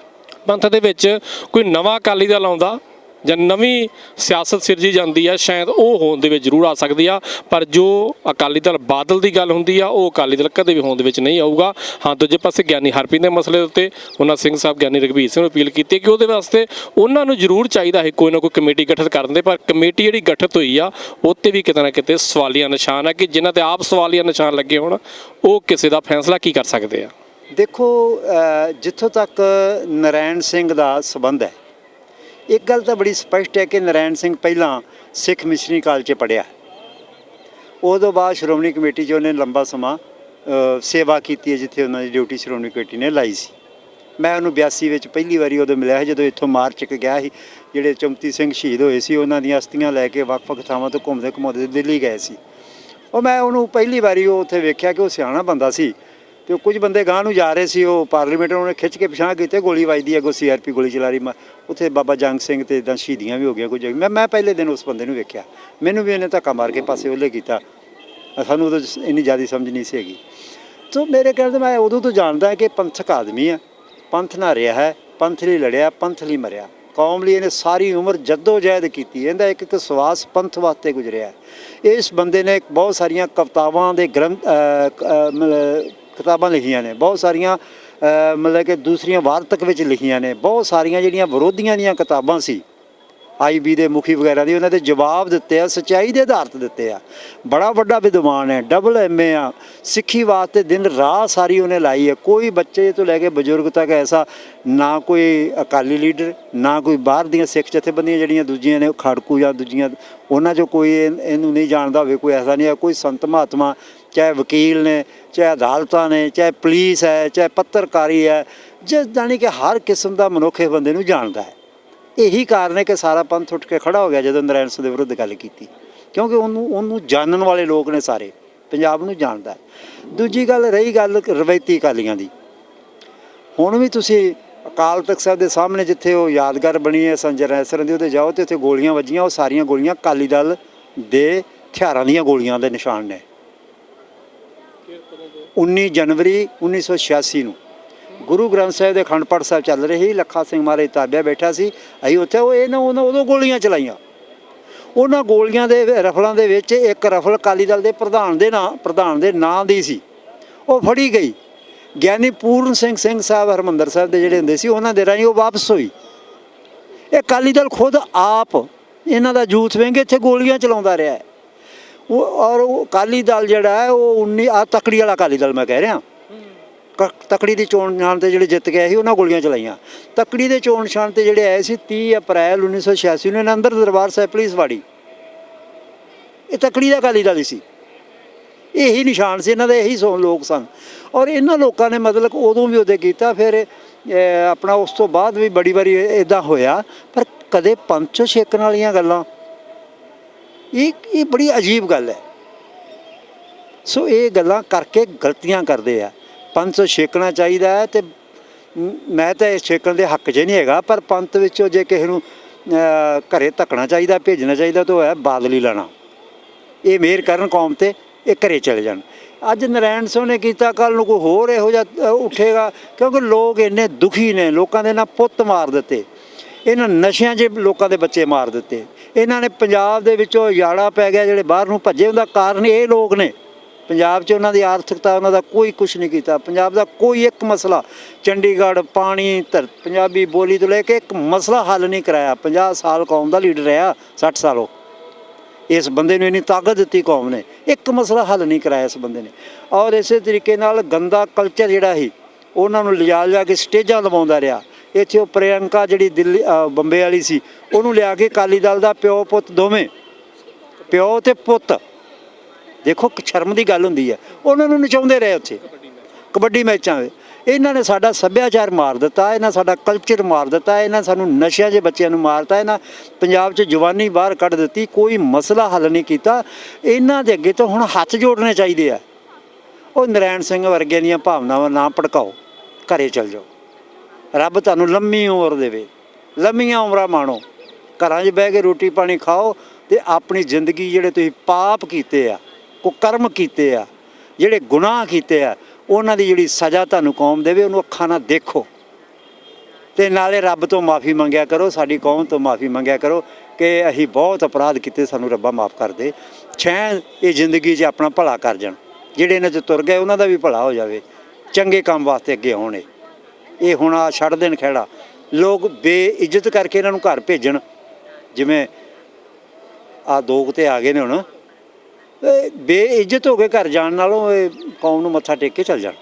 ਪੰਥ ਦੇ ਵਿੱਚ ਕੋਈ ਨਵਾਂ ਅਕਾਲੀ ਦਲ ਆਉਂਦਾ ਜਾਂ ਨਵੀਂ ਸਿਆਸਤ ਸਿਰਜੀ ਜਾਂਦੀ ਆ, ਸ਼ਾਇਦ ਉਹ ਹੋਣ ਦੇ ਵਿੱਚ ਜ਼ਰੂਰ ਆ ਸਕਦੀ ਆ, ਪਰ ਜੋ ਅਕਾਲੀ ਦਲ ਬਾਦਲ ਦੀ ਗੱਲ ਹੁੰਦੀ ਆ, ਉਹ ਅਕਾਲੀ ਦਲ ਕਦੇ ਵੀ ਹੋਣ ਦੇ ਵਿੱਚ ਨਹੀਂ ਆਊਗਾ। ਹਾਂ, ਦੂਜੇ ਪਾਸੇ ਗਿਆਨੀ ਹਰਪ੍ਰੀਤ ਦੇ ਮਸਲੇ ਦੇ ਉੱਤੇ ਉਹਨਾਂ ਸਿੰਘ ਸਾਹਿਬ, ਗਿਆਨੀ ਰਘਬੀਰ ਸਿੰਘ ਨੂੰ ਅਪੀਲ ਕੀਤੀ ਕਿ ਉਹਦੇ ਵਾਸਤੇ ਉਹਨਾਂ ਨੂੰ ਜ਼ਰੂਰ ਚਾਹੀਦਾ ਹੈ ਕੋਈ ਨਾ ਕੋਈ ਕਮੇਟੀ ਗਠਿਤ ਕਰਨ ਦੇ, ਪਰ ਕਮੇਟੀ ਜਿਹੜੀ ਗਠਿਤ ਹੋਈ ਆ ਉੱਤੇ ਵੀ ਕਿਤੇ ਨਾ ਕਿਤੇ ਸਵਾਲੀਆ ਨਿਸ਼ਾਨ ਆ ਕਿ ਜਿਨ੍ਹਾਂ ਤੇ ਆਪ ਸਵਾਲੀਆ ਨਿਸ਼ਾਨ ਲੱਗੇ ਹੋਣ, ਉਹ ਕਿਸੇ ਦਾ ਫੈਸਲਾ ਕੀ ਕਰ ਸਕਦੇ ਆ। ਦੇਖੋ ਜਿੱਥੋਂ ਤੱਕ ਨਰੈਣ ਸਿੰਘ ਦਾ ਸਬੰਧ ਹੈ, ਇੱਕ ਗੱਲ ਤਾਂ ਬੜੀ ਸਪਸ਼ਟ ਹੈ ਕਿ ਨਰੈਣ ਸਿੰਘ ਪਹਿਲਾਂ ਸਿੱਖ ਮਿਸ਼ਨਰੀ ਕਾਲਜ 'ਚ ਪੜਿਆ ਉਦੋਂ ਬਾਅਦ ਸ਼੍ਰੋਮਣੀ ਕਮੇਟੀ 'ਚ ਉਹਨੇ ਲੰਬਾ ਸਮਾਂ ਸੇਵਾ ਕੀਤੀ ਹੈ, ਜਿੱਥੇ ਉਹਨਾਂ ਦੀ ਡਿਊਟੀ ਸ਼੍ਰੋਮਣੀ ਕਮੇਟੀ ਨੇ ਲਾਈ ਸੀ। ਮੈਂ ਉਹਨੂੰ 82 ਵਿੱਚ ਪਹਿਲੀ ਵਾਰੀ ਉਦੋਂ ਮਿਲਿਆ ਸੀ, ਜਦੋਂ ਇੱਥੋਂ ਮਾਰਚ ਕੇ ਗਿਆ ਸੀ, ਜਿਹੜੇ ਚਮਤੀ ਸਿੰਘ ਸ਼ਹੀਦ ਹੋਏ ਸੀ, ਉਹਨਾਂ ਦੀਆਂ ਅਸਥੀਆਂ ਲੈ ਕੇ ਵੱਖ-ਵੱਖ ਥਾਵਾਂ ਤੋਂ ਘੁੰਮਦੇ ਘੁੰਮਾਉਂਦੇ ਦਿੱਲੀ ਗਏ ਸੀ। ਉਹ ਮੈਂ ਉਹਨੂੰ ਪਹਿਲੀ ਵਾਰੀ ਉਹ ਉੱਥੇ ਵੇਖਿਆ ਕਿ ਉਹ ਸਿਆਣਾ ਬੰਦਾ ਸੀ। ਤੇ ਕੁਝ ਬੰਦੇ ਗਾਂ ਨੂੰ ਜਾ ਰਹੇ ਸੀ, ਉਹ ਪਾਰਲੀਮੈਂਟ ਉਹਨੇ ਖਿੱਚ ਕੇ ਪਿਛਾਂ ਕੀਤੇ, ਗੋਲੀ ਵੱਜਦੀ ਅੱਗੋਂ ਸੀਆਰਪੀ ਗੋਲੀ ਚਲਾ ਰਹੀ, ਮੈਂ, ਉੱਥੇ ਬਾਬਾ ਜੰਗ ਸਿੰਘ ਤੇ ਇਦਾਂ ਸ਼ਹੀਦੀਆਂ ਵੀ ਹੋ ਗਈਆਂ, ਕੁਝ ਮੈਂ ਮੈਂ ਪਹਿਲੇ ਦਿਨ ਉਸ ਬੰਦੇ ਨੂੰ ਵੇਖਿਆ। ਮੈਨੂੰ ਵੀ ਇਹਨੇ ਧੱਕਾ ਮਾਰ ਕੇ ਪਾਸੇ ਉਹਲੇ ਕੀਤਾ। ਸਾਨੂੰ ਉਦੋਂ ਇੰਨੀ ਜ਼ਿਆਦਾ ਸਮਝ ਨਹੀਂ ਸੀ ਹੈਗੀ। ਸੋ ਮੇਰੇ ਕਹਿਣ ਦਾ ਮੈਂ ਉਦੋਂ ਤੋਂ ਜਾਣਦਾ ਕਿ ਪੰਥਕ ਆਦਮੀ ਆ ਪੰਥ ਨਾਲ ਰਿਹਾ ਹੈ, ਪੰਥ ਲਈ ਲੜਿਆ, ਪੰਥ ਲਈ ਮਰਿਆ। ਕੌਮ ਲਈ ਇਹਨੇ ਸਾਰੀ ਉਮਰ ਜੱਦੋ ਜਹਿਦ ਕੀਤੀ। ਇਹਦਾ ਇੱਕ ਇੱਕ ਸਵਾਸ ਪੰਥ ਵਾਸਤੇ ਗੁਜ਼ਰਿਆ। ਇਸ ਬੰਦੇ ਨੇ ਬਹੁਤ ਸਾਰੀਆਂ ਕਵਿਤਾਵਾਂ ਦੇ ਗ੍ਰੰਥ ਮਤਲਬ ਕਿਤਾਬਾਂ ਲਿਖੀਆਂ ਨੇ, ਬਹੁਤ ਸਾਰੀਆਂ ਮਤਲਬ ਕਿ ਦੂਸਰੀਆਂ ਵਾਰਤਕ ਵਿੱਚ ਲਿਖੀਆਂ ਨੇ, ਬਹੁਤ ਸਾਰੀਆਂ ਜਿਹੜੀਆਂ ਵਿਰੋਧੀਆਂ ਦੀਆਂ ਕਿਤਾਬਾਂ ਸੀ ਆਈਬੀ ਦੇ ਮੁਖੀ ਵਗੈਰਾ ਦੀ, ਉਹਨਾਂ ਦੇ ਜਵਾਬ ਦਿੱਤੇ ਆ, ਸਚਾਈ ਦੇ ਆਧਾਰ ਤੇ ਦਿੱਤੇ ਆ। ਬੜਾ ਵੱਡਾ ਵਿਦਵਾਨ ਹੈ ਡਬਲ ਐਮਏ ਆ, ਸਿੱਖੀ ਵਾਸਤੇ ਦਿਨ ਰਾਤ ਸਾਰੀ ਉਹਨੇ ਲਾਈ ਹੈ, ਕੋਈ ਬੱਚੇ ਤੋਂ ਲੈ ਕੇ ਬਜ਼ੁਰਗ ਤੱਕ ਐਸਾ ਨਾ ਕੋਈ ਅਕਾਲੀ ਲੀਡਰ, ਨਾ ਕੋਈ ਬਾਹਰ ਦੀਆਂ ਸਿੱਖ ਜਥੇਬੰਦੀਆਂ ਜਿਹੜੀਆਂ ਦੂਜੀਆਂ ਨੇ ਖੜਕੂ ਜਾਂ ਦੂਜੀਆਂ, ਉਹਨਾਂ 'ਚੋਂ ਕੋਈ ਇਹਨੂੰ ਨਹੀਂ ਜਾਣਦਾ ਹੋਵੇ, ਕੋਈ ਐਸਾ ਨਹੀਂ ਹੈ, ਕੋਈ ਸੰਤ ਮਹਾਤਮਾ ਚਾਹੇ ਵਕੀਲ ਨੇ, ਚਾਹੇ ਅਦਾਲਤਾਂ ਨੇ, ਚਾਹੇ ਪੁਲਿਸ ਹੈ, ਚਾਹੇ ਪੱਤਰਕਾਰੀ ਹੈ ਜਿਸ ਜਾਣੀ ਕਿ ਹਰ ਕਿਸਮ ਦਾ ਮਨੁੱਖ ਇਸ ਬੰਦੇ ਨੂੰ ਜਾਣਦਾ ਹੈ। ਇਹੀ ਕਾਰਨ ਹੈ ਕਿ ਸਾਰਾ ਪੰਥ ਉੱਠ ਕੇ ਖੜਾ ਹੋ ਗਿਆ ਜਦੋਂ ਨਰਾਇਣ ਸਿੰਘ ਦੇ ਵਿਰੁੱਧ ਗੱਲ ਕੀਤੀ। ਕਿਉਂਕਿ ਉਹਨੂੰ ਉਹਨੂੰ ਜਾਣਨ ਵਾਲੇ ਲੋਕ ਨੇ ਸਾਰੇ, ਪੰਜਾਬ ਨੂੰ ਜਾਣਦਾ ਦੂਜੀ ਗੱਲ ਰਹੀ ਗੱਲ ਰਵਾਇਤੀ ਅਕਾਲੀਆਂ ਦੀ। ਹੁਣ ਵੀ ਤੁਸੀਂ ਅਕਾਲ ਤਖਤ ਸਾਹਿਬ ਦੇ ਸਾਹਮਣੇ ਜਿੱਥੇ ਉਹ ਯਾਦਗਾਰ ਬਣੀ ਹੈ ਸੰਜਰ ਰੈਸਰਨ ਦੀ, ਉਹਦੇ ਜਾਓ ਤੇ ਉੱਥੇ ਗੋਲੀਆਂ ਵੱਜੀਆਂ, ਉਹ ਸਾਰੀਆਂ ਗੋਲੀਆਂ ਅਕਾਲੀ ਦਲ ਦੇ ਹਥਿਆਰਾਂ ਦੀਆਂ ਗੋਲੀਆਂ ਦੇ ਨਿਸ਼ਾਨ ਨੇ। 19 ਜਨਵਰੀ 1986 ਨੂੰ। ਗੁਰੂ ਗ੍ਰੰਥ ਸਾਹਿਬ ਦੇ ਅਖੰਡ ਪਾਠ ਸਾਹਿਬ ਚੱਲ ਰਹੇ ਸੀ। ਲੱਖਾ ਸਿੰਘ ਮਹਾਰਾਜ ਤਾਬਿਆ ਬੈਠਾ ਸੀ। ਅਸੀਂ ਉੱਥੇ ਉਹ ਇਹਨਾਂ ਉਹਨਾਂ ਉਦੋਂ ਗੋਲੀਆਂ ਚਲਾਈਆਂ। ਉਹਨਾਂ ਗੋਲੀਆਂ ਦੇ ਰਫਲਾਂ ਦੇ ਵਿੱਚ ਇੱਕ ਰਫਲ ਅਕਾਲੀ ਦਲ ਦੇ ਪ੍ਰਧਾਨ ਦੇ ਨਾਂ, ਪ੍ਰਧਾਨ ਦੇ ਨਾਂ ਦੀ ਸੀ। ਉਹ ਫੜੀ ਗਈ। ਗਿਆਨੀ ਪੂਰਨ ਸਿੰਘ ਸਿੰਘ ਸਾਹਿਬ, ਹਰਮੰਦਰ ਸਾਹਿਬ ਦੇ ਜਿਹੜੇ ਹੁੰਦੇ ਸੀ, ਉਹਨਾਂ ਦੇ ਰਾਹੀਂ ਉਹ ਵਾਪਸ ਹੋਈ। ਇਹ ਅਕਾਲੀ ਦਲ ਖੁਦ ਆਪ ਇਹਨਾਂ ਦਾ ਜੂਥ ਵਿੰਗ ਇੱਥੇ ਗੋਲੀਆਂ ਚਲਾਉਂਦਾ ਰਿਹਾ ਹੈ। ਉਹ ਔਰ ਉਹ ਅਕਾਲੀ ਦਲ ਜਿਹੜਾ ਹੈ, ਉਹ 19 ਆ ਤਕੜੀ ਵਾਲਾ ਅਕਾਲੀ ਦਲ ਮੈਂ ਕਹਿ ਰਿਹਾ। ਕ- ਤਕੜੀ ਦੀ ਚੋਣ ਨਿਸ਼ਾਨ ਤੇ ਜਿਹੜੇ ਜਿੱਤ ਗਏ ਸੀ, ਉਹਨਾਂ ਗੋਲੀਆਂ ਚਲਾਈਆਂ। ਤਕੜੀ ਦੇ ਚੋਣ ਨਿਸ਼ਾਨ ਤੇ ਜਿਹੜੇ ਆਏ ਸੀ 30 ਅਪ੍ਰੈਲ 1986 ਨੂੰ ਇਹਨਾਂ ਅੰਦਰ ਦਰਬਾਰ ਸਾਹਿਬ ਪੁਲਿਸ ਵਾੜੀ। ਇਹ ਤਕੜੀ ਦਾ ਅਕਾਲੀ ਦਲ ਹੀ ਸੀ। ਇਹੀ ਨਿਸ਼ਾਨ ਸੀ, ਇਹਨਾਂ ਦੇ ਇਹੀ ਸੋ ਲੋਕ ਸਨ। ਔਰ ਇਹਨਾਂ ਲੋਕਾਂ ਨੇ ਮਤਲਬ ਉਦੋਂ ਵੀ ਉਹਦੇ ਕੀਤਾ, ਫਿਰ ਆਪਣਾ ਉਸ ਤੋਂ ਬਾਅਦ ਵੀ ਬੜੀ ਵਾਰੀ ਇਦਾਂ ਹੋਇਆ। ਪਰ ਕਦੇ ਪੰਚੋ ਛੇਕਣ ਵਾਲੀਆਂ ਗੱਲਾਂ ਇਹ ਇਹ ਬੜੀ ਅਜੀਬ ਗੱਲ ਹੈ। ਸੋ ਇਹ ਗੱਲਾਂ ਕਰਕੇ ਗਲਤੀਆਂ ਕਰਦੇ ਆ। ਪੰਥ ਛੇਕਣਾ ਚਾਹੀਦਾ ਹੈ ਤੇ ਮੈਂ ਤਾਂ ਇਸ ਛੇਕਣ ਦੇ ਹੱਕ 'ਚ ਨਹੀਂ ਹੈਗਾ ਪਰ ਪੰਥ ਵਿੱਚੋਂ ਜੇ ਕਿਸੇ ਨੂੰ ਅਹ, ਘਰੇ ਧੱਕਣਾ ਚਾਹੀਦਾ ਭੇਜਣਾ ਚਾਹੀਦਾ ਤਾਂ ਉਹ ਹੈ ਬਾਦਲੀ ਲੈਣਾ। ਇਹ ਮੇਰ ਕਰਨ ਕੌਮ ਤੇ ਇਹ ਘਰੇ ਚਲੇ ਜਾਣ। ਅੱਜ ਨਰੈਣ ਸਿੰਘ ਨੇ ਕੀਤਾ ਕੱਲ ਨੂੰ ਕੋਈ ਹੋਰ ਇਹੋ ਜਿਹਾ ਉੱਠੇਗਾ ਕਿਉਂਕਿ ਲੋਕ ਇੰਨੇ ਦੁਖੀ ਨੇ ਲੋਕਾਂ ਦੇ ਨਾਲ ਪੁੱਤ ਮਾਰ ਦਿੱਤੇ। ਇਹਨਾਂ ਨਸ਼ਿਆਂ 'ਚ ਲੋਕਾਂ ਦੇ ਬੱਚੇ ਮਾਰ ਦਿੱਤੇ। ਇਹਨਾਂ ਨੇ ਪੰਜਾਬ ਦੇ ਵਿੱਚੋਂ ਯਾੜਾ ਪੈ ਗਿਆ, ਜਿਹੜੇ ਬਾਹਰ ਨੂੰ ਭੱਜੇ, ਉਹਦਾ ਕਾਰਨ ਇਹ ਲੋਕ ਨੇ। ਪੰਜਾਬ 'ਚ ਉਹਨਾਂ ਦੀ ਆਰਥਿਕਤਾ, ਉਹਨਾਂ ਦਾ ਕੋਈ ਕੁਝ ਨਹੀਂ ਕੀਤਾ। ਪੰਜਾਬ ਦਾ ਕੋਈ ਇੱਕ ਮਸਲਾ, ਚੰਡੀਗੜ੍ਹ ਪਾਣੀ ਧਰ, ਪੰਜਾਬੀ ਬੋਲੀ ਤੋਂ ਲੈ ਕੇ ਇੱਕ ਮਸਲਾ ਹੱਲ ਨਹੀਂ ਕਰਾਇਆ। 50 ਸਾਲ ਕੌਮ ਦਾ ਲੀਡਰ ਰਿਹਾ 60 ਸਾਲ ਉਹ। ਇਸ ਬੰਦੇ ਨੂੰ ਇੰਨੀ ਤਾਕਤ ਦਿੱਤੀ ਕੌਮ ਨੇ। ਇੱਕ ਮਸਲਾ ਹੱਲ ਨਹੀਂ ਕਰਾਇਆ ਇਸ ਬੰਦੇ ਨੇ। ਔਰ ਇਸੇ ਤਰੀਕੇ ਨਾਲ ਗੰਦਾ ਕਲਚਰ ਜਿਹੜਾ ਸੀ, ਉਹਨਾਂ ਨੂੰ ਲਿਜਾ ਲਿਆ ਕੇ ਸਟੇਜਾਂ ਲਵਾਉਂਦਾ ਰਿਹਾ। ਇੱਥੇ ਉਹ ਪ੍ਰਿਯੰਕਾ ਜਿਹੜੀ ਦਿੱਲੀ ਅ, ਬੰਬੇ ਵਾਲੀ ਸੀ ਉਹਨੂੰ ਲਿਆ ਕੇ ਅਕਾਲੀ ਦਲ ਦਾ ਪਿਓ ਪੁੱਤ ਦੋਵੇਂ। ਪਿਓ ਤੇ ਪੁੱਤ। ਦੇਖੋ ਕਿ ਸ਼ਰਮ ਦੀ ਗੱਲ ਹੁੰਦੀ ਹੈ। ਉਹਨਾਂ ਨੂੰ ਨਚਾਉਂਦੇ ਰਹੇ ਉੱਥੇ। ਕਬੱਡੀ ਮੈਚਾਂ ਵਿੱਚ ਇਹਨਾਂ ਨੇ ਸਾਡਾ ਸੱਭਿਆਚਾਰ ਮਾਰ ਦਿੱਤਾ ਇਹਨਾਂ ਸਾਡਾ ਕਲਚਰ ਮਾਰ ਦਿੱਤਾ ਇਹਨਾਂ ਸਾਨੂੰ ਨਸ਼ਿਆਂ 'ਚ ਬੱਚਿਆਂ ਨੂੰ ਮਾਰਤਾ ਇਹਨਾਂ ਪੰਜਾਬ 'ਚ ਜਵਾਨੀ ਬਾਹਰ ਕੱਢ ਦਿੱਤੀ ਕੋਈ ਮਸਲਾ ਹੱਲ ਨਹੀਂ ਕੀਤਾ। ਇਹਨਾਂ ਦੇ ਅੱਗੇ ਤੋਂ ਹੁਣ ਹੱਥ ਜੋੜਨੇ ਚਾਹੀਦੇ ਆ। ਉਹ ਨਰੈਣ ਸਿੰਘ ਵਰਗੇ ਦੀਆਂ ਭਾਵਨਾਵਾਂ ਨਾ ਭੜਕਾਓ। ਘਰੇ ਚਲ ਜਾਓ। ਰੱਬ ਤੁਹਾਨੂੰ ਲੰਮੀ ਉਮਰ ਦੇਵੇ। ਲੰਮੀਆਂ ਉਮਰਾਂ ਮਾਣੋ। ਘਰਾਂ 'ਚ ਬਹਿ ਕੇ ਰੋਟੀ ਪਾਣੀ ਖਾਓ ਤੇ ਆਪਣੀ ਜ਼ਿੰਦਗੀ ਜਿਹੜੇ ਤੁਸੀਂ ਪਾਪ ਕੀਤੇ ਆ, ਕੁਕਰਮ ਕੀਤੇ ਆ, ਜਿਹੜੇ ਗੁਨਾਹ ਕੀਤੇ ਆ, ਉਹਨਾਂ ਦੀ ਜਿਹੜੀ ਸਜ਼ਾ ਤੁਹਾਨੂੰ ਕੌਮ ਦੇਵੇ, ਉਹਨੂੰ ਅੱਖਾਂ ਨਾਲ ਦੇਖੋ। ਤੇ ਨਾਲੇ ਰੱਬ ਤੋਂ ਮਾਫੀ ਮੰਗਿਆ ਕਰੋ, ਸਾਡੀ ਕੌਮ ਤੋਂ ਮਾਫੀ ਮੰਗਿਆ ਕਰੋ ਕਿ ਅਸੀਂ ਬਹੁਤ ਅਪਰਾਧ ਕੀਤੇ, ਸਾਨੂੰ ਰੱਬਾ ਮਾਫ ਕਰ ਦੇ। ਛੈਨ ਇਹ ਜ਼ਿੰਦਗੀ 'ਚ ਆਪਣਾ ਭਲਾ ਕਰ ਜਾਣ। ਜਿਹੜੇ ਇਹਨਾਂ 'ਚ ਤੁਰ ਗਏ, ਉਹਨਾਂ ਦਾ ਵੀ ਭਲਾ ਹੋ ਜਾਵੇ। ਚੰਗੇ ਕੰਮ ਵਾਸਤੇ ਅੱਗੇ ਆਉਣ ਇਹ ਹੁਣ ਆ ਛੱਡ ਦੇਣ ਖਹਿੜਾ। ਲੋਕ ਬੇਇੱਜ਼ਤ ਕਰਕੇ ਇਹਨਾਂ ਨੂੰ ਘਰ ਭੇਜਣ। ਜਿਵੇਂ ਆ ਦੋ ਕੁ ਤੇ ਆ ਗਏ ਨੇ ਹੁਣ। ਬੇਇੱਜ਼ਤ ਹੋ ਕੇ ਘਰ ਜਾਣ ਨਾਲੋਂ ਇਹ ਕੌਮ ਨੂੰ ਮੱਥਾ ਟੇਕ ਕੇ ਚੱਲ ਜਾਣ।